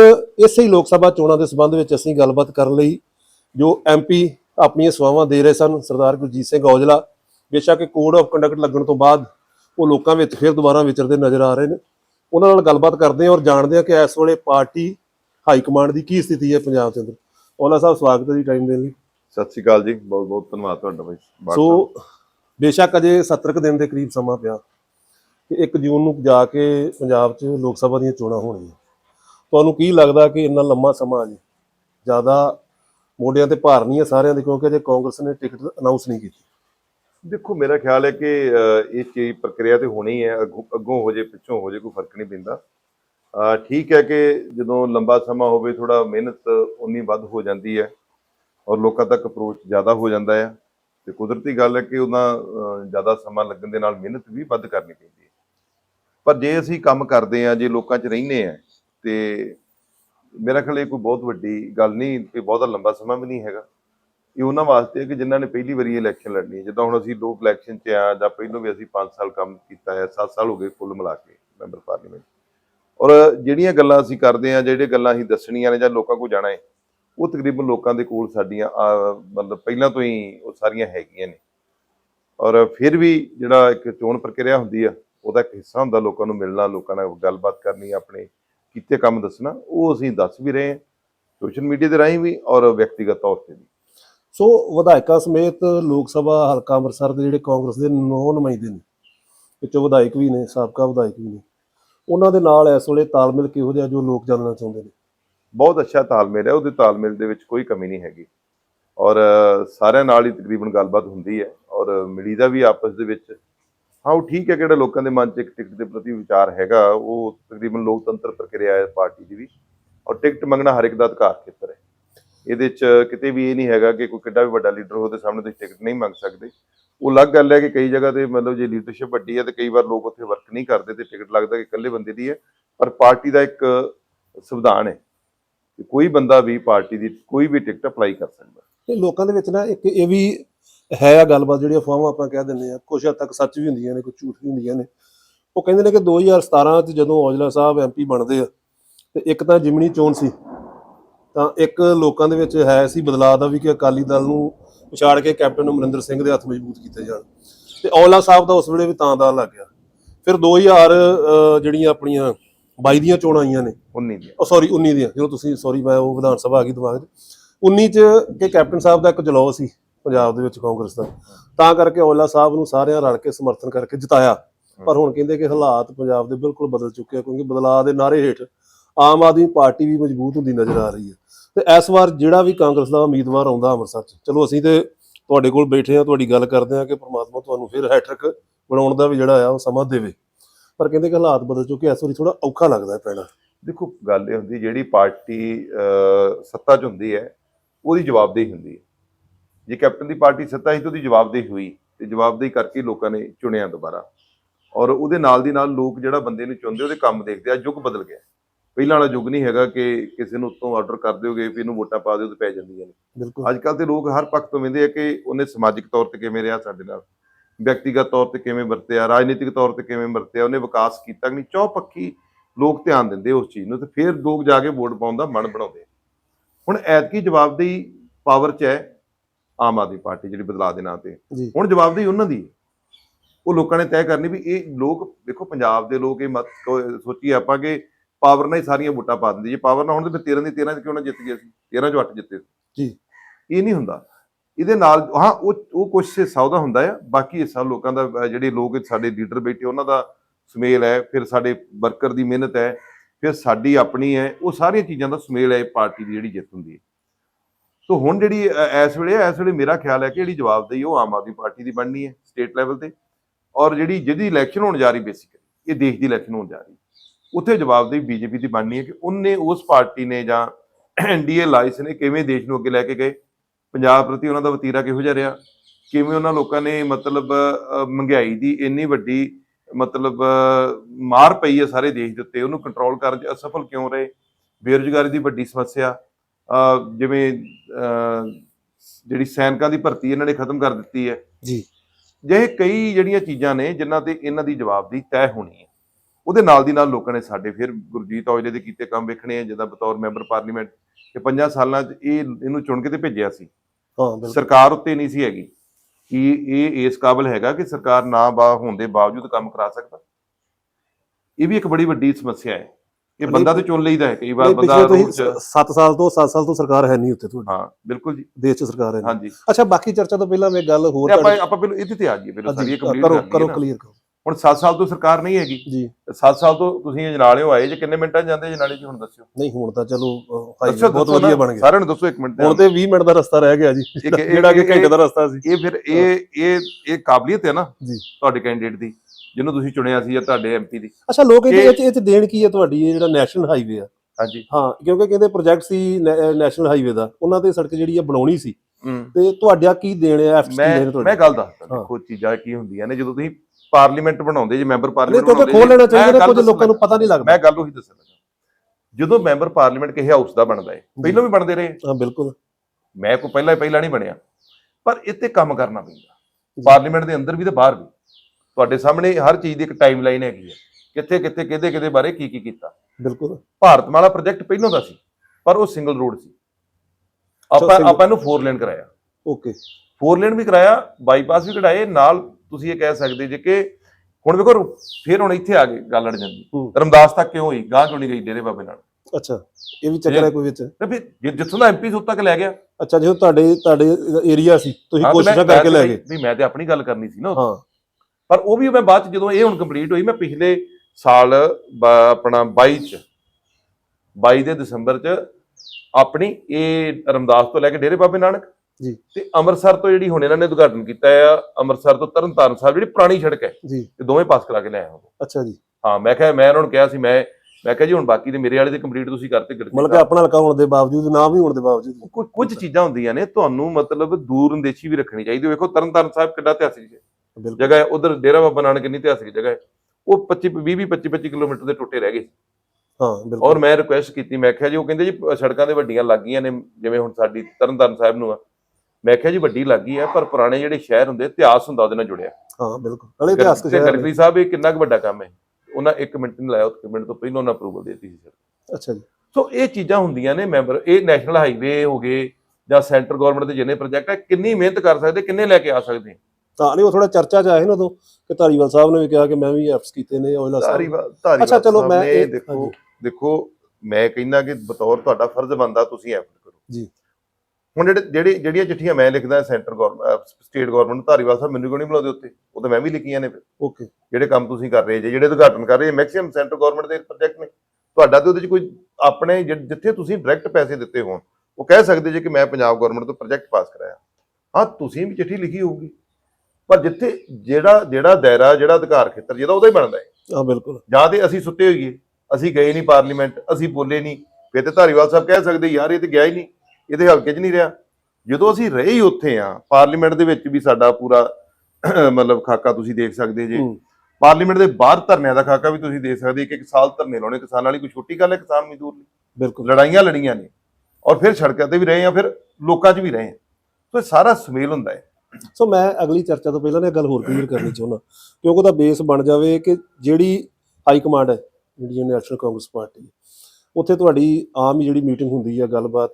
ਇਸੇ ਹੀ ਲੋਕ ਸਭਾ ਚੋਣਾਂ ਦੇ ਸੰਬੰਧ ਵਿੱਚ ਅਸੀਂ ਗੱਲਬਾਤ ਕਰਨ ਲਈ ਜੋ ਐਮਪੀ ਆਪਣੀਆਂ ਸੇਵਾਵਾਂ ਦੇ ਰਹੇ ਸਨ ਸਰਦਾਰ ਗੁਰਜੀਤ ਸਿੰਘ ਔਜਲਾ ਬੇਸ਼ੱਕ ਕੋਡ ਆਫ ਕੰਡਕਟ ਲੱਗਣ ਤੋਂ ਬਾਅਦ ਉਹ ਲੋਕਾਂ ਵਿੱਚ ਫਿਰ ਦੁਬਾਰਾ ਵਿਚਰਦੇ ਨਜ਼ਰ ਆ ਰਹੇ ਨੇ। ਉਹਨਾਂ ਨਾਲ ਗੱਲਬਾਤ ਕਰਦੇ ਹਾਂ ਔਰ ਜਾਣਦੇ ਹਾਂ ਕਿ ਇਸ ਵੇਲੇ ਪਾਰਟੀ ਹਾਈ ਕਮਾਂਡ ਦੀ ਕੀ ਸਥਿਤੀ ਹੈ ਪੰਜਾਬ ਦੇ ਅੰਦਰ। ਔਲਾ ਸਾਹਿਬ ਸਵਾਗਤ ਹੈ ਜੀ ਟਾਈਮ ਦੇਣ ਲਈ। ਸਤਿ ਸ਼੍ਰੀ ਅਕਾਲ ਜੀ ਬਹੁਤ ਬਹੁਤ ਧੰਨਵਾਦ ਤੁਹਾਡਾ ਬਾਈ। ਸੋ ਬੇਸ਼ੱਕ ਅਜੇ 70 ਕੁ ਦਿਨ ਦੇ ਕਰੀਬ ਸਮਾਂ ਪਿਆ। ਕਿ 1 ਜੂਨ ਨੂੰ ਜਾ ਕੇ ਪੰਜਾਬ 'ਚ ਲੋਕ ਸਭਾ ਦੀਆਂ ਚੋਣਾਂ ਹੋਣਗੀਆਂ। ਤੁਹਾਨੂੰ ਕੀ ਲੱਗਦਾ ਕਿ ਇੰਨਾ ਲੰਮਾ ਸਮਾਂ ਜੀ ਜ਼ਿਆਦਾ ਮੋਢਿਆਂ ਤੇ ਭਾਰ ਨਹੀਂ ਹੈ ਸਾਰਿਆਂ ਦੇ, ਕਿਉਂਕਿ ਅਜੇ ਕਾਂਗਰਸ ਨੇ ਟਿਕਟ ਅਨਾਉਂਸ ਨਹੀਂ ਕੀਤੀ। ਦੇਖੋ, ਮੇਰਾ ਖਿਆਲ ਹੈ ਕਿ ਇਹ ਚੀਜ਼ ਪ੍ਰਕਿਰਿਆ ਤੇ ਹੋਣੀ ਹੈ। ਅੱਗੋਂ ਅੱਗੋਂ ਹੋ ਜੇ, ਪਿੱਛੋਂ ਹੋ ਜੇ, ਕੋਈ ਫ਼ਰਕ ਨਹੀਂ ਪੈਂਦਾ। ਠੀਕ ਹੈ ਕਿ ਜਦੋਂ ਲੰਬਾ ਸਮਾਂ ਹੋਵੇ ਥੋੜਾ ਮਿਹਨਤ ਉਨੀ ਵੱਧ ਹੋ ਜਾਂਦੀ ਹੈ ਔਰ ਲੋਕਾਂ ਤੱਕ ਅਪਰੋਚ ਜ਼ਿਆਦਾ ਹੋ ਜਾਂਦਾ ਹੈ। ਤੇ ਕੁਦਰਤੀ ਗੱਲ ਹੈ ਕਿ ਉਹਨਾਂ ਜ਼ਿਆਦਾ ਸਮਾਂ ਲੱਗਣ ਦੇ ਨਾਲ ਮਿਹਨਤ ਵੀ ਵੱਧ ਕਰਨੀ ਪੈਂਦੀ ਹੈ। ਪਰ ਜੇ ਅਸੀਂ ਕੰਮ ਕਰਦੇ ਆ ਜੇ ਲੋਕਾਂ 'ਚ ਰਹਿੰਦੇ ਆ ਤੇ ਮੇਰਾ ਖਿਆਲ ਇਹ ਕੋਈ ਬਹੁਤ ਵੱਡੀ ਗੱਲ ਨਹੀਂ ਕਿ ਬਹੁਤਾ ਲੰਬਾ ਸਮਾਂ ਵੀ ਨਹੀਂ ਹੈਗਾ। ਇਹ ਉਹਨਾਂ ਵਾਸਤੇ ਹੈ ਕਿ ਜਿਨ੍ਹਾਂ ਨੇ ਪਹਿਲੀ ਵਾਰੀ ਇਲੈਕਸ਼ਨ ਲੜਨੀ ਹੈ। ਜਿੱਦਾਂ ਹੁਣ ਅਸੀਂ ਲੋਕ ਇਲੈਕਸ਼ਨ 'ਚ ਆ ਜਾਂ ਪਹਿਲੋਂ ਵੀ ਅਸੀਂ 5 ਸਾਲ ਕੰਮ ਕੀਤਾ ਹੈ 7 ਸਾਲ ਹੋ ਗਏ ਕੁੱਲ ਮਿਲਾ ਕੇ ਮੈਂਬਰ ਪਾਰਲੀਮੈਂਟ ਔਰ ਜਿਹੜੀਆਂ ਗੱਲਾਂ ਅਸੀਂ ਕਰਦੇ ਆ ਜਿਹੜੇ ਗੱਲਾਂ ਅਸੀਂ ਦੱਸਣੀਆਂ ਨੇ ਜਾਂ ਲੋਕਾਂ ਕੋਲ ਜਾਣਾ ਹੈ, ਉਹ ਤਕਰੀਬਨ ਲੋਕਾਂ ਦੇ ਕੋਲ ਸਾਡੀਆਂ ਮਤਲਬ ਪਹਿਲਾਂ ਤੋਂ ਹੀ ਉਹ ਸਾਰੀਆਂ ਹੈਗੀਆਂ ਨੇ। ਔਰ ਫਿਰ ਵੀ ਜਿਹੜਾ ਇੱਕ ਚੋਣ ਪ੍ਰਕਿਰਿਆ ਹੁੰਦੀ ਆ ਉਹਦਾ ਇੱਕ ਹਿੱਸਾ ਹੁੰਦਾ ਲੋਕਾਂ ਨੂੰ ਮਿਲਣਾ ਲੋਕਾਂ ਨਾਲ ਗੱਲਬਾਤ ਕਰਨੀ ਆਪਣੇ ਕੀਤੇ ਕੰਮ ਦੱਸਣਾ ਉਹ ਅਸੀਂ ਦੱਸ ਵੀ ਰਹੇ ਹਾਂ ਸੋਸ਼ਲ ਮੀਡੀਆ ਦੇ ਰਾਹੀਂ ਵੀ ਔਰ ਵਿਅਕਤੀਗਤ ਤੌਰ ਤੇ ਵੀ। ਸੋ ਵਿਧਾਇਕਾਂ ਸਮੇਤ ਲੋਕ ਸਭਾ ਹਲਕਾ ਅੰਮ੍ਰਿਤਸਰ ਦੇ ਜਿਹੜੇ ਕਾਂਗਰਸ ਦੇ ਨੌ ਨੁਮਾਇੰਦੇ ਨੇ ਵਿੱਚੋਂ ਵਿਧਾਇਕ ਵੀ ਨੇ ਸਾਬਕਾ ਵਿਧਾਇਕ ਵੀ ਨੇ ਉਹਨਾਂ ਦੇ ਨਾਲ ਇਸ ਵੇਲੇ ਤਾਲਮੇਲ ਕਿਹੋ ਜਿਹਾ ਜੋ ਲੋਕ ਜਾਣਨਾ ਚਾਹੁੰਦੇ ਨੇ? ਬਹੁਤ ਅੱਛਾ ਤਾਲਮੇਲ ਹੈ ਉਹਦੇ ਤਾਲਮੇਲ ਦੇ ਵਿੱਚ ਕੋਈ ਕਮੀ ਨਹੀਂ ਹੈਗੀ। ਔਰ ਸਾਰਿਆਂ ਨਾਲ ਹੀ ਤਕਰੀਬਨ ਗੱਲਬਾਤ ਹੁੰਦੀ ਹੈ ਔਰ ਮਿਲੀਦਾ ਵੀ ਆਪਸ ਦੇ ਵਿੱਚ ਹਾਂ ਉਹ ਠੀਕ ਹੈ ਕਿਹੜਾ ਲੋਕਾਂ ਦੇ ਮਨ 'ਚ ਇੱਕ ਟਿਕਟ ਦੇ ਪ੍ਰਤੀ ਵਿਚਾਰ ਹੈਗਾ, ਉਹ ਤਕਰੀਬਨ ਲੋਕਤੰਤਰ ਪ੍ਰਕਿਰਿਆ ਹੈ ਪਾਰਟੀ ਦੀ ਵੀ, ਔਰ ਟਿਕਟ ਮੰਗਣਾ ਹਰ ਇੱਕ ਦਾ ਅਧਿਕਾਰ ਖੇਤਰ ਹੈ। ਇਹਦੇ 'ਚ ਕਿਤੇ ਵੀ ਇਹ ਨਹੀਂ ਹੈਗਾ ਕਿ ਕੋਈ ਕਿੱਡਾ ਵੀ ਵੱਡਾ ਲੀਡਰ ਉਹਦੇ ਸਾਹਮਣੇ ਤੁਸੀਂ ਟਿਕਟ ਨਹੀਂ ਮੰਗ ਸਕਦੇ। ਉਹ ਅਲੱਗ ਗੱਲ ਹੈ ਕਿ ਕਈ ਜਗ੍ਹਾ ਤੇ ਮਤਲਬ ਜੇ ਲੀਡਰਸ਼ਿਪ ਵੱਡੀ ਹੈ ਤੇ ਕਈ ਵਾਰ ਲੋਕ ਉੱਥੇ ਵਰਕ ਨਹੀਂ ਕਰਦੇ ਤੇ ਟਿਕਟ ਲੱਗਦਾ ਕਿ ਇਕੱਲੇ ਬੰਦੇ ਦੀ ਹੈ, ਪਰ ਪਾਰਟੀ ਦਾ ਇੱਕ ਸੰਵਿਧਾਨ ਹੈ ਕਿ ਕੋਈ ਬੰਦਾ ਵੀ ਪਾਰਟੀ ਦੀ ਕੋਈ ਵੀ ਟਿਕਟ ਅਪਲਾਈ ਕਰ ਸਕਦਾ। ਇਹ ਲੋਕਾਂ ਦੇ ਵਿੱਚ ਨਾ ਇੱਕ ਇਹ ਵੀ ਹੈ ਆ ਗੱਲਬਾਤ ਜਿਹੜੀ ਅਫਵਾਹਾਂ ਆਪਾਂ ਕਹਿ ਦਿੰਦੇ ਆ ਕੁਝ ਹੱਦ ਤੱਕ ਸੱਚ ਵੀ ਹੁੰਦੀਆਂ ਨੇ ਕੁਝ ਝੂਠ ਵੀ ਹੁੰਦੀਆਂ ਨੇ। ਉਹ ਕਹਿੰਦੇ ਨੇ ਕਿ 2017 ਚ ਜਦੋਂ ਔਜਲਾ ਸਾਹਿਬ ਐਮਪੀ ਬਣਦੇ ਆ ਤੇ ਇੱਕ ਤਾਂ ਜਿਮਣੀ ਚੋਣ ਸੀ ਤਾਂ ਇੱਕ ਲੋਕਾਂ ਦੇ ਵਿੱਚ ਹੈ ਸੀ ਬਦਲਾਅ ਦਾ ਵੀ ਕਿ ਅਕਾਲੀ ਦਲ ਨੂੰ ਪਛਾੜ ਕੇ ਕੈਪਟਨ ਅਮਰਿੰਦਰ ਸਿੰਘ ਦੇ ਹੱਥ ਮਜ਼ਬੂਤ ਕੀਤੇ ਜਾਣ। ਤੇ ਔਜਲਾ ਸਾਹਿਬ ਦਾ ਉਸ ਵੇਲੇ ਵੀ ਤਾਂ ਦਾ ਲੱਗ ਗਿਆ। ਫਿਰ 2000 ਅਹ, ਜਿਹੜੀਆਂ ਆਪਣੀਆਂ 22 ਦੀਆਂ ਚੋਣਾਂ ਆਈਆਂ ਨੇ 19 ਦੀਆਂ। ਉਹ ਸੌਰੀ 19 ਦੀਆਂ। ਜਦੋਂ ਤੁਸੀਂ ਸੌਰੀ ਮੈਂ ਉਹ ਵਿਧਾਨ ਸਭਾ ਆ ਗਈ ਦਿਮਾਗ 'ਚ। 19 ਚ ਕਿ ਕੈਪਟਨ ਸਾਹਿਬ ਦਾ ਇੱਕ ਜਲੌ ਸੀ। ਪੰਜਾਬ ਦੇ ਵਿੱਚ ਕਾਂਗਰਸ ਦਾ। ਤਾਂ ਕਰਕੇ ਔਲਾ ਸਾਹਿਬ ਨੂੰ ਸਾਰਿਆਂ ਰਲ ਕੇ ਸਮਰਥਨ ਕਰਕੇ ਜਿਤਾਇਆ। ਪਰ ਹੁਣ ਕਹਿੰਦੇ ਕਿ ਹਾਲਾਤ ਪੰਜਾਬ ਦੇ ਬਿਲਕੁਲ ਬਦਲ ਚੁੱਕੇ ਆ ਕਿਉਂਕਿ ਬਦਲਾਅ ਦੇ ਨਾਰੇ ਹੇਠ ਆਮ ਆਦਮੀ ਪਾਰਟੀ ਵੀ ਮਜ਼ਬੂਤ ਹੁੰਦੀ ਨਜ਼ਰ ਆ ਰਹੀ ਹੈ। ਤੇ ਇਸ ਵਾਰ ਜਿਹੜਾ ਵੀ ਕਾਂਗਰਸ ਦਾ ਉਮੀਦਵਾਰ ਆਉਂਦਾ ਅੰਮ੍ਰਿਤਸਰ 'ਚ ਚਲੋ ਅਸੀਂ ਤੇ ਤੁਹਾਡੇ ਕੋਲ ਬੈਠੇ ਆ ਤੁਹਾਡੀ ਗੱਲ ਕਰਦੇ ਆ ਕਿ ਪ੍ਰਮਾਤਮਾ ਤੁਹਾਨੂੰ ਫਿਰ ਹੈਟ੍ਰਿਕ ਬਣਾਉਣ ਦਾ ਵੀ ਜਿਹੜਾ ਆ ਉਹ ਸਮਾਂ ਦੇਵੇ। ਪਰ ਕਹਿੰਦੇ ਕਿ ਹਾਲਾਤ ਬਦਲ ਚੁੱਕੇ ਇਸ ਵਾਰੀ ਥੋੜਾ ਔਖਾ ਲੱਗਦਾ ਪੈਣਾ। ਦੇਖੋ ਗੱਲ ਇਹ ਹੁੰਦੀ ਜਿਹੜੀ ਪਾਰਟੀ ਅਹ, ਸੱਤਾ 'ਚ ਹੁੰਦੀ ਹੈ ਉਹਦੀ ਜਵਾਬਦੇਹੀ ਹੁੰਦੀ ਹੈ। ਜੇ ਕੈਪਟਨ ਦੀ ਪਾਰਟੀ ਸੱਤਾ ਸੀ ਤਾਂ ਉਹਦੀ ਜਵਾਬਦੇਹੀ ਹੋਈ ਤੇ ਜਵਾਬਦੇਹੀ ਕਰਕੇ ਲੋਕਾਂ ਨੇ ਚੁਣਿਆ ਦੁਬਾਰਾ। ਔਰ ਉਹਦੇ ਨਾਲ ਦੀ ਨਾਲ ਲੋਕ ਜਿਹੜਾ ਬੰਦੇ ਨੂੰ ਚੁਣਦੇ ਉਹਦੇ ਕੰਮ ਦੇਖਦੇ ਆ ਯੁੱਗ ਬਦਲ ਗਿਆ। ਪਹਿਲਾਂ ਵਾਲਾ ਯੁੱਗ ਨਹੀਂ ਹੈਗਾ ਕਿ ਕਿਸੇ ਨੂੰ ਉੱਤੋਂ ਆਰਡਰ ਕਰ ਦਿਓਗੇ ਵੀ ਇਹਨੂੰ ਵੋਟਾਂ ਪਾ ਦਿਓ ਤੇ ਪੈ ਜਾਂਦੀਆਂ ਨੇ। ਬਿਲਕੁਲ। ਅੱਜ ਕੱਲ ਤੇ ਲੋਕ ਹਰ ਪੱਖ ਤੋਂ ਵੇਂਦੇ ਆ ਕਿ ਉਹਨੇ ਸਮਾਜਿਕ ਤੌਰ ਤੇ ਕਿਵੇਂ ਰਿਹਾ ਸਾਡੇ ਨਾਲ ਵਿਅਕਤੀਗਤ ਤੌਰ ਤੇ ਕਿਵੇਂ ਵਰਤਿਆ ਰਾਜਨੀਤਿਕ ਤੌਰ ਤੇ ਕਿਵੇਂ ਵਰਤਿਆ ਉਹਨੇ ਵਿਕਾਸ ਕੀਤਾ ਕਿ ਨਹੀਂ ਚੌਪੱਖੀ ਲੋਕ ਧਿਆਨ ਦਿੰਦੇ ਉਸ ਚੀਜ਼ ਨੂੰ ਤੇ ਫਿਰ ਲੋਕ ਜਾ ਕੇ ਵੋਟ ਪਾਉਣ ਦਾ ਮਨ ਬਣਾਉਂਦੇ। ਹੁਣ ਐਤਕੀ ਜਵਾਬਦੇਹੀ ਪਾਵਰ 'ਚ ਹੈ ਆਮ ਆਦਮੀ ਪਾਰਟੀ ਜਿਹੜੀ ਬਦਲਾਅ ਦੇ ਨਾਂ ਤੇ। ਹੁਣ ਜਵਾਬਦੇਹੀ ਉਹਨਾਂ ਦੀ ਉਹ ਲੋਕਾਂ ਨੇ ਤੈਅ ਕਰਨੀ ਵੀ ਇਹ ਲੋਕ ਦੇਖੋ ਪੰਜਾਬ ਦੇ ਲੋਕ ਇਹ ਮਤ ਸੋਚੀਏ ਆਪਾਂ ਕਿ ਪਾਵਰ ਨਾਲ ਹੀ ਸਾਰੀਆਂ ਵੋਟਾਂ ਪਾ ਦਿੰਦੇ। ਜੇ ਪਾਵਰ ਨਾਲ ਹੋਣ ਤੇ ਫਿਰ 13 ਦੀ 13 ਚ ਕਿਉਂ ਨਾ ਜਿੱਤ ਗਏ ਸੀ 13 ਚੋਂ 8 ਜਿੱਤੇ ਸੀ। ਜੀ। ਇਹ ਨਹੀਂ ਹੁੰਦਾ। ਇਹਦੇ ਨਾਲ ਹਾਂ ਉਹ ਉਹ ਕੁਛ ਹਿੱਸਾ ਉਹਦਾ ਹੁੰਦਾ ਆ। ਬਾਕੀ ਹਿੱਸਾ ਲੋਕਾਂ ਦਾ ਜਿਹੜੇ ਲੋਕ ਸਾਡੇ ਲੀਡਰ ਬੈਠੇ ਉਹਨਾਂ ਦਾ ਸੁਮੇਲ ਹੈ। ਫਿਰ ਸਾਡੇ ਵਰਕਰ ਦੀ ਮਿਹਨਤ ਹੈ। ਫਿਰ ਸਾਡੀ ਆਪਣੀ ਹੈ। ਉਹ ਸਾਰੀਆਂ ਚੀਜ਼ਾਂ ਦਾ ਸੁਮੇਲ ਹੈ ਪਾਰਟੀ ਦੀ ਜਿਹੜੀ ਜਿੱਤ ਹੁੰਦੀ ਹੈ। ਸੋ ਹੁਣ ਜਿਹੜੀ ਇਸ ਵੇਲੇ ਇਸ ਵੇਲੇ ਮੇਰਾ ਖਿਆਲ ਹੈ ਕਿ ਜਿਹੜੀ ਜਵਾਬਦੇਹੀ ਉਹ ਆਮ ਆਦਮੀ ਪਾਰਟੀ ਦੀ ਬਣਨੀ ਹੈ, ਸਟੇਟ ਲੈਵਲ ਤੇ। ਔਰ ਜਿਹੜੀ, ਜਿਹਦੀ ਇਲੈਕਸ਼ਨ ਹੋਣ ਜਾ ਰਹੀ ਬੇਸਿਕਲੀ ਇਹ ਦੇਸ਼ ਦੀ ਇਲੈਕਸ਼ਨ ਹੋਣ ਜਾ ਰਹੀ ਉੱਥੇ ਜਵਾਬਦੇਹੀ ਬੀਜੇਪੀ ਦੀ ਬਣਨੀ ਹੈ ਕਿ ਉਹਨੇ ਉਸ ਪਾਰਟੀ ਨੇ ਜਾਂ ਐਨਡੀਏ ਲਾਈਸ ਨੇ ਕਿਵੇਂ ਦੇਸ਼ ਨੂੰ ਅੱਗੇ ਲੈ ਕੇ ਗਏ? ਪੰਜਾਬ ਪ੍ਰਤੀ ਉਹਨਾਂ ਦਾ ਵਤੀਰਾ ਕਿਹੋ ਜਿਹਾ ਰਿਹਾ? ਕਿਵੇਂ ਉਹਨਾਂ ਲੋਕਾਂ ਨੇ ਮਤਲਬ ਮਹਿੰਗਾਈ ਦੀ ਇੰਨੀ ਵੱਡੀ, ਮਤਲਬ ਮਾਰ ਪਈ ਹੈ ਸਾਰੇ ਦੇਸ਼ ਦੇ ਉੱਤੇ? ਉਹਨੂੰ ਕੰਟਰੋਲ ਕਰਨ 'ਚ ਅਸਫਲ ਕਿਉਂ ਰਹੇ? ਬੇਰੁਜ਼ਗਾਰੀ ਦੀ ਵੱਡੀ ਸਮੱਸਿਆ। ਜਿਵੇਂ ਜਿਹੜੀ ਸੈਨਿਕਾਂ ਦੀ ਭਰਤੀ ਇਹਨਾਂ ਨੇ ਖਤਮ ਕਰ ਦਿੱਤੀ ਹੈ। ਜੀ। ਜਿਹੇ ਕਈ ਜਿਹੜੀਆਂ ਚੀਜ਼ਾਂ ਨੇ ਜਿਨ੍ਹਾਂ ਤੇ ਇਹਨਾਂ ਦੀ ਜਵਾਬਦੇਹੀ ਤੈਅ ਹੋਣੀ ਹੈ ਉਹਦੇ ਨਾਲ ਦੀ ਨਾਲ ਲੋਕਾਂ ਨੇ ਸਾਡੇ ਫਿਰ ਗੁਰਜੀਤ ਔਜਲੇ ਦੇ ਕੀਤੇ ਕੰਮ ਵੇਖਣੇ ਆ ਜਿਹਦਾ ਬਤੌਰ ਮੈਂਬਰ ਪਾਰਲੀਮੈਂਟ ਕਿ ਪੰਜਾਂ ਸਾਲਾਂ 'ਚ ਇਹ ਇਹਨੂੰ ਚੁਣ ਕੇ ਤੇ ਭੇਜਿਆ ਸੀ। ਹਾਂ ਬਿਲਕੁਲ। ਸਰਕਾਰ ਉੱਤੇ ਨਹੀਂ ਸੀ ਹੈਗੀ ਕਿ ਇਹ ਇਸ ਕਾਬਲ ਹੈਗਾ ਕਿ ਸਰਕਾਰ ਨਾ ਬਾ ਹੋਣ ਦੇ ਬਾਵਜੂਦ ਕੰਮ ਕਰਾ ਸਕਦਾ। ਇਹ ਵੀ ਇੱਕ ਬੜੀ ਵੱਡੀ ਸਮੱਸਿਆ ਹੈ। ਇਹ ਬੰਦਾ ਤੇ ਚੁਣ ਲਈਦਾ ਹੈ ਕਈ ਵਾਰ ਬੰਦਾ ਰੂਟ 'ਚ- ਤੁਸੀਂ 7 ਸਾਲ ਤੋਂ 7 ਸਾਲ ਤੋਂ ਸਰਕਾਰ ਹੈ ਨਹੀਂ ਉੱਤੇ ਤੁਹਾਡੀ। ਹਾਂ ਬਿਲਕੁਲ ਜੀ। ਦੇਸ਼ 'ਚ ਸਰਕਾਰ ਹੈ ਹਾਂਜੀ। ਅੱਛਾ ਬਾਕੀ ਚਰਚਾ ਤੋਂ ਪਹਿਲਾਂ ਮੈਂ ਗੱਲ ਹੋਰ ਆਪਾਂ ਆਪਾਂ ਪਹਿਲਾਂ ਇਹਦੇ ਤੇ ਆ ਜਾਈਏ ਪਹਿਲਾਂ ਸਾਰੀ ਕੰਪਲੀਟ ਕਰੋ ਕਰ ਕਲੀਅਰ ਕਰੋ ਹੁਣ 7 ਸਾਲ ਤੋਂ ਸਰਕਾਰ ਨਹੀਂ ਹੈਗੀ। ਜੀ। 7 ਸਾਲ ਤੋਂ ਤੁਸੀਂ ਜਨਾਲਿਓ ਆਏ ਜੇ ਕਿੰਨੇ ਮਿੰਟਾਂ ਜਾਂਦੇ ਜਨਾਲੇ 'ਚ ਹੁਣ ਦੱਸਿਓ। ਨਹੀਂ ਹੁਣ ਤਾਂ ਚਲੋ ਦੱਸੋ ਬਹੁਤ ਵਧੀਆ ਬਣ ਗਿਆ। ਸਾਰਿਆਂ ਨੂੰ ਦੱਸੋ ਇੱਕ ਮਿੰਟ ਹੁਣ ਤੇ 20 ਮਿੰਟ ਦਾ ਰਸਤਾ ਰਹਿ ਗਿਆ ਜੀ। ਜਿਹੜਾ ਕਿ ਘੰਟੇ ਦਾ ਰਸਤਾ ਸੀ। ਇਹ ਫਿਰ ਇਹ ਇਹ ਇਹ ਕਾਬਲੀਅਤ ਹੈ ਨਾ ਜੀ। ਤੁਹਾਡੇ ਕੈਂਡੀਡੇਟ ਦੀ। ਜਿਹਨੂੰ ਤੁਸੀਂ ਚੁਣਿਆ ਸੀ ਜਾਂ ਤੁਹਾਡੇ ਐਮਪੀ ਦੀ। ਅੱਛਾ ਲੋਕ ਇਹਦੇ ਇਹ- ਵਿੱਚ ਇਹ 'ਚ ਦੇਣ ਕੀ ਹੈ ਤੁਹਾਡੀ? ਇਹ ਜਿਹੜਾ ਨੈਸ਼ਨਲ ਹਾਈਵੇ ਆ। ਹਾਂਜੀ। ਹਾਂ ਕਿਉਂਕਿ ਕਹਿੰਦੇ ਪ੍ਰੋਜੈਕਟ ਸੀ ਨੈਸ਼ਨਲ ਹਾਈਵੇ ਦਾ। ਉਹਨਾਂ ਤੇ ਸੜਕ ਜਿਹੜੀ ਆ ਬਣਾਉਣੀ ਸੀ। ਤੇ ਤੁਹਾਡਾ ਕੀ ਦੇਣ ਹੈ ਐਫਸੀ ਮੈਂ ਦੇਣ ਮੈਂ ਤੁਹਾਡੇ? ਗੱਲ ਦੱਸਦਾ। ਦੇਖੋ ਚੀਜ਼ਾਂ ਕੀ ਹੁੰਦੀਆਂ ਨੇ ਜਦੋਂ ਤੁਸੀਂ ਪਾਰਲੀਮੈਂਟ ਬਣਾਉਂਦੇ ਜੇ ਮੈਂਬਰ ਪਾਰਲੀਮੈਂਟ ਕਿਉਂਕਿ ਖੋਲ ਲੈਣਾ ਚਾਹੀਦਾ ਮੈਂ ਨਾ ਕੁਝ ਲੋਕਾਂ ਨੂੰ ਪਤਾ ਨਹੀਂ ਲੱਗਦਾ। ਮੈਂ ਗੱਲ ਉਹੀ ਦੱਸਣ ਲੱਗਾ। ਜਦੋਂ ਮੈਂਬਰ ਪਾਰਲੀਮੈਂਟ ਕਿਸੇ ਹਾਊਸ ਦਾ ਬਣਦਾ ਹੈ ਪਹਿਲਾਂ ਵੀ ਬਣਦੇ ਰਹੇ। ਹਾਂ ਬਿਲਕੁਲ। ਮੈਂ ਕੋਈ ਪਹਿਲਾਂ ਪਹਿਲਾਂ ਨਹੀਂ ਬਣਿਆ। ਪਰ ਇੱਥੇ ਕੰਮ ਕਰਨਾ ਪੈਂਦਾ। ਪਾਰਲੀਮੈਂਟ ਦੇ ਅੰਦਰ ਵੀ ਤੇ ਬਾਹਰ ਵੀ। ਤੁਹਾਡੇ ਸਾਹਮਣੇ ਹਰ ਚੀਜ਼ ਦੀ ਇੱਕ ਟਾਈਮਲਾਈਨ ਹੈਗੀ ਹੈ। ਕਿੱਥੇ ਕਿੱਥੇ ਕਿਹਦੇ ਕਿਹਦੇ ਬਾਰੇ ਕੀ ਕੀ ਕੀਤਾ। ਬਿਲਕੁਲ। ਭਾਰਤਮਾਲਾ ਪ੍ਰੋਜੈਕਟ ਪਹਿਲਾਂ ਦਾ ਸੀ ਪਰ ਉਹ ਸਿੰਗਲ ਰੋਡ ਸੀ। ਆਪਾਂ ਆਪਾਂ ਇਹਨੂੰ 4 ਲੇਨ ਕਰਾਇਆ। ਓਕੇ 4 ਲੇਨ ਵੀ ਕਰਾਇਆ ਬਾਈਪਾਸ ਵੀ ਕਢਾਏ ਨਾਲ ਤੁਸੀਂ ਇਹ ਕਹਿ ਸਕਦੇ ਜੇ ਕਿ ਹੁਣ ਵੇਖੋ ਫਿਰ ਹੁਣ ਇੱਥੇ ਆ ਗਏ ਗੱਲ ਅੜ ਜਾਂਦੀ। ਰਮਦਾਸ ਤੱਕ ਕਿਉਂ ਹੋਈ? ਗਾਂ ਕਿਉਂ ਨਹੀਂ ਗਈ ਡੇਰੇ ਬਾਬੇ ਨਾਲ? ਅੱਛਾ ਇਹ ਵੀ ਚੱਕਰ ਹੈ ਕੋਈ ਵਿੱਚ? ਤੇ ਫਿਰ ਜਿੱਥੋਂ ਦਾ ਐਮਪੀ ਉੱਥੋਂ ਤੱਕ ਲੈ ਗਿਆ। ਅੱਛਾ ਜੇ ਤੁਹਾਡੇ ਤੁਹਾਡੇ ਏਰੀਆ ਸੀ ਤੁਸੀਂ ਕੋਸ਼ਿਸ਼ਾਂ ਕਰਕੇ ਲੈ ਗਏ। ਵੀ ਮੈਂ ਤੇ ਆਪਣੀ ਗੱਲ ਕਰਨੀ ਸੀ ਨਾ। ਹਾਂ। ਪਰ ਉਹ ਵੀ ਮੈਂ ਬਾਅਦ ਚ ਜਦੋਂ ਇਹ ਹੁਣ ਕੰਪਲੀਟ ਹੋਈ ਮੈਂ ਪਿਛਲੇ ਸਾਲ ਆਪਣਾ 22 ਚ 22 ਦੇ ਦਸੰਬਰ ਚ ਆਪਣੀ ਇਹ ਰਮਦਾਸ ਤੋਂ ਲੈ ਕੇ ਡੇਰੇ ਬਾਬੇ ਨਾਨਕ ਜੀ। ਤੇ ਅੰਮ੍ਰਿਤਸਰ ਤੋਂ ਜਿਹੜੀ ਹੁਣ ਇਹਨਾਂ ਨੇ ਉਦਘਾਟਨ ਕੀਤਾ ਆ ਅੰਮ੍ਰਿਤਸਰ ਤੋਂ ਤਰਨਤਾਰਨ ਸਾਹਿਬ ਜਿਹੜੀ ਪੁਰਾਣੀ ਸੜਕ ਹੈ ਜੀ। ਇਹ ਦੋਵੇਂ ਪਾਸ ਕਰਾ ਕੇ ਲੈ ਆਇਆ ਅੱਛਾ ਜੀ। ਹਾਂ ਮੈਂ ਕਿਹਾ ਮੈਂ ਉਹਨਾਂ ਨੂੰ ਕਿਹਾ ਸੀ ਮੈਂ ਮੈਂ ਕਿਹਾ ਜੀ ਹੁਣ ਬਾਕੀ ਦੇ ਮੇਰੇ ਵਾਲੇ ਦੇ ਕੰਪਲੀਟ ਤੁਸੀਂ ਕਰਤੇ ਮਤਲਬ ਕਿ ਆਪਣਾ ਹਲਕਾ ਹੋਣ ਦੇ ਬਾਵਜੂਦ ਨਾ ਵੀ ਹੋਣ ਦੇ ਬਾਵਜੂਦ। ਕੁਝ ਕੁਝ ਚੀਜ਼ਾਂ ਹੁੰਦੀਆਂ ਨੇ ਤੁਹਾਨੂੰ ਮਤਲਬ ਦੂਰ ਅੰਦੇਸ਼ੀ ਵੀ ਰੱਖਣੀ ਚਾਹੀਦੀ ਵੇਖੋ ਤਰਨਤਾਰਨ ਸਾਹਿਬ ਕਿੱਡਾ ਇਤਿਹਾਸਿਕ ਹੈ। ਜਗ੍ਹਾ ਹੈ ਉਧਰ ਡੇਰਾ ਬਾਬਾ ਨਾਨਕ ਕਿੰਨੀ ਇਤਿਹਾਸਿਕ ਜਗ੍ਹਾ ਹੈ। ਉਹ 25 20 25 25 ਕਿਲੋਮੀਟਰ ਦੇ ਟੁੱਟੇ ਰਹਿ ਗਏ ਹਾਂ ਬਿਲਕੁਲ। ਔਰ ਮੈਂ ਰਿਕੁਐਸਟ ਕੀਤੀ ਮੈਂ ਕਿਹਾ ਜੀ ਉਹ ਕਹਿੰਦੇ ਜੀ ਸੜਕਾਂ ਦੇ ਵੱਡੀਆਂ ਲੱਗੀਆਂ ਨੇ ਜਿਵੇਂ ਹੁਣ ਸਾਡੀ ਤਰਨਤਾਰਨ ਸਾਹਿਬ ਨੂੰ ਆ। ਮੈਂ ਕਿਹਾ ਜੀ ਵੱਡੀ ਲੱਗੀ ਆ ਪਰ ਪੁਰਾਣੇ ਜਿਹੜੇ ਸ਼ਹਿਰ ਹੁੰਦੇ ਇਤਿਹਾਸ ਹੁੰਦਾ ਉਹਦੇ ਨਾਲ ਜੁੜਿਆ। ਹਾਂ ਬਿਲਕੁਲ। ਨਾਲੇ ਇਤਿਹਾਸਕ ਸ਼ਹਿਰ। ਗੜਕਰੀ ਸਾਹਿਬ ਇਹ ਕਿੰਨਾ ਕੁ ਵੱਡਾ ਕੰਮ ਹੈ। ਉਹਨਾਂ 1 ਮਿੰਟ ਨਹੀਂ ਲਾਇਆ ਉਸ ਮਿੰਟ ਤੋਂ ਪਹਿਲਾਂ ਉਹਨਾਂ ਅਪਰੂਵਲ ਦੇ ਦਿੱਤੀ ਸੀ ਸਰ। ਅੱਛਾ ਜੀ। ਸੋ ਇਹ ਚੀਜ਼ਾਂ ਹੁੰਦੀਆਂ ਨੇ ਮੈਂਬਰ ਇਹ ਨੈਸ਼ਨਲ ਹਾਈਵੇ ਹੋ ਗਏ ਜਾਂ ਸੈਂਟਰ ਗਵਰਨਮੈਂਟ ਦੇ ਜਿੰਨੇ ਪ੍ਰੋਜੈਕਟ ਹੈ ਕਿੰਨੀ ਮਿਹਨਤ ਕਰ ਸਕਦੇ ਕਿੰਨੇ ਲੈ ਕੇ ਆ ਸਕਦੇ? ਤਾਂ ਨਹੀਂ ਉਹ ਥੋੜਾ ਚਰਚਾ ਚ ਆਏ ਨਾ ਉਦੋਂ ਕਿ ਧਾਰੀਵਾਲ ਸਾਹਿਬ ਨੇ ਵੀ ਕਿਹਾ ਕਿ ਮੈਂ ਵੀ ਐਫਸ ਕੀਤੇ ਨੇ ਓਇਲਾ ਸਾਹਿਬ ਧਾਰੀਵਾਲ ਧਾਰੀਵਾਲ ਅੱਛਾ, ਚਲੋ ਮੈਂ ਇਹ- ਦੇਖੋ। ਦੇਖੋ ਮੈਂ ਕਹਿੰਦਾ ਕਿ ਬਤੌਰ ਤੁਹਾਡਾ ਫਰਜ਼ ਬੰਦਾ ਤੁਸੀਂ ਐਫਰਟ ਕਰੋ। ਜੀ। ਹੁਣ ਜਿਹੜੇ ਜਿਹੜੇ ਜਿਹੜੀਆਂ ਚਿੱਠੀਆਂ ਮੈਂ ਲਿਖਦਾ ਸੈਂਟਰ ਗਵਰਨਮੈਂਟ ਸਟੇਟ ਗਵਰਨਮੈਂਟ ਨੂੰ ਧਾਰੀਵਾਲ ਸਾਹਿਬ ਮੈਨੂੰ ਕਿਉਂ ਨਹੀਂ ਬੁਲਾਉਂਦੇ ਉੱਤੇ ਉਹ ਤਾਂ ਮੈਂ ਵੀ ਲਿਖੀਆਂ ਨੇ ਫਿਰ। ਓਕੇ। ਜਿਹੜੇ ਕੰਮ ਤੁਸੀਂ ਕਰ ਰਹੇ ਜੇ ਜਿਹੜੇ ਉਦਘਾਟਨ ਕਰ ਰਹੇ ਮੈਕਸਿਮਮ ਸੈਂਟਰ ਗਵਰਨਮੈਂਟ ਦੇ ਪ੍ਰੋਜੈਕਟ ਨੇ। ਤੁਹਾਡਾ ਤੇ ਉਹਦੇ ਚ ਕੋਈ ਆਪਣੇ ਜਿੱਥੇ ਤੁਸੀਂ ਡਾਇਰੈਕਟ ਪੈਸੇ ਦਿੱਤੇ ਹੋਣ ਉਹ ਕਹਿ ਸਕਦੇ ਜੇ ਕਿ ਮੈਂ ਪੰਜਾਬ ਗਵਰਨਮੈਂਟ ਤੋਂ ਪ੍ਰੋਜੈਕਟ ਪਾਸ ਕਰਾਇਆ। ਹਾਂ ਤੁਸੀਂ ਵੀ ਚਿੱਠੀ ਲਿਖੀ ਹੋਊਗੀ। ਪਰ ਜਿੱਥੇ ਜਿਹੜਾ ਜਿਹੜਾ ਦਾਇਰਾ ਜਿਹੜਾ ਅਧਿਕਾਰ ਖੇਤਰ ਜਿਹਦਾ ਉਹਦਾ ਹੀ ਬਣਦਾ ਹੈ। ਹਾਂ ਬਿਲਕੁਲ। ਜਾਂ ਤੇ ਅਸੀਂ ਸੁੱਤੇ ਹੋਈਏ ਅਸੀਂ ਗਏ ਨਹੀਂ ਪਾਰਲੀਮੈਂਟ ਅਸੀਂ ਬੋਲੇ ਨਹੀਂ। ਫਿਰ ਤੇ ਧਾਰੀਵਾਲ ਸਾਹਿਬ ਕਹਿ ਸਕਦੇ ਯਾਰ ਇਹ ਤੇ ਗਿਆ ਹੀ ਨਹੀਂ ਇਹਦੇ ਹਲਕੇ 'ਚ ਨਹੀਂ ਰਿਹਾ। ਜਦੋਂ ਅਸੀਂ ਰਹੇ ਹੀ ਉੱਥੇ ਆ ਪਾਰਲੀਮੈਂਟ ਦੇ ਵਿੱਚ ਵੀ ਸਾਡਾ ਪੂਰਾ ਮਤਲਬ ਖਾਕਾ ਤੁਸੀਂ ਦੇਖ ਸਕਦੇ ਜੇ। ਪਾਰਲੀਮੈਂਟ ਦੇ ਬਾਹਰ ਧਰਨਿਆਂ ਦਾ ਖਾਕਾ ਵੀ ਤੁਸੀਂ ਦੇਖ ਸਕਦੇ ਇੱਕ ਇੱਕ ਸਾਲ ਧਰਨੇ ਲਾਉਣੇ ਕਿਸਾਨਾਂ ਵਾਲੀ ਕੋਈ ਛੋਟੀ ਗੱਲ ਹੈ ਕਿਸਾਨ ਮਜ਼ਦੂਰ ਲਈ ਬਿਲਕੁਲ। ਲੜਾਈਆਂ ਲੜੀਆਂ ਨੇ। ਔਰ ਫਿਰ ਸੜਕਾਂ ਤੇ ਵੀ ਰਹੇ ਆ ਫਿਰ ਲੋਕਾਂ 'ਚ ਵੀ ਰਹੇ ਆ ਸੋ ਸਾਰਾ ਸੁਮੇਲ ਹੁੰਦਾ ਹੈ। ਸੋ ਮੈਂ ਅਗਲੀ ਚਰਚਾ ਤੋਂ ਪਹਿਲਾਂ ਨਾ ਇਹ ਗੱਲ ਹੋਰ ਕਲੀਅਰ ਕਰਨੀ ਚਾਹੁੰਦਾ। ਕਿਉਂਕਿ ਉਹਦਾ ਬੇਸ ਬਣ ਜਾਵੇ ਕਿ ਜਿਹੜੀ ਹਾਈ ਕਮਾਂਡ ਹੈ ਇੰਡੀਅਨ ਨੈਸ਼ਨਲ ਕਾਂਗਰਸ ਪਾਰਟੀ ਉੱਥੇ ਤੁਹਾਡੀ ਆਮ ਹੀ ਜਿਹੜੀ ਮੀਟਿੰਗ ਹੁੰਦੀ ਹੈ ਗੱਲਬਾਤ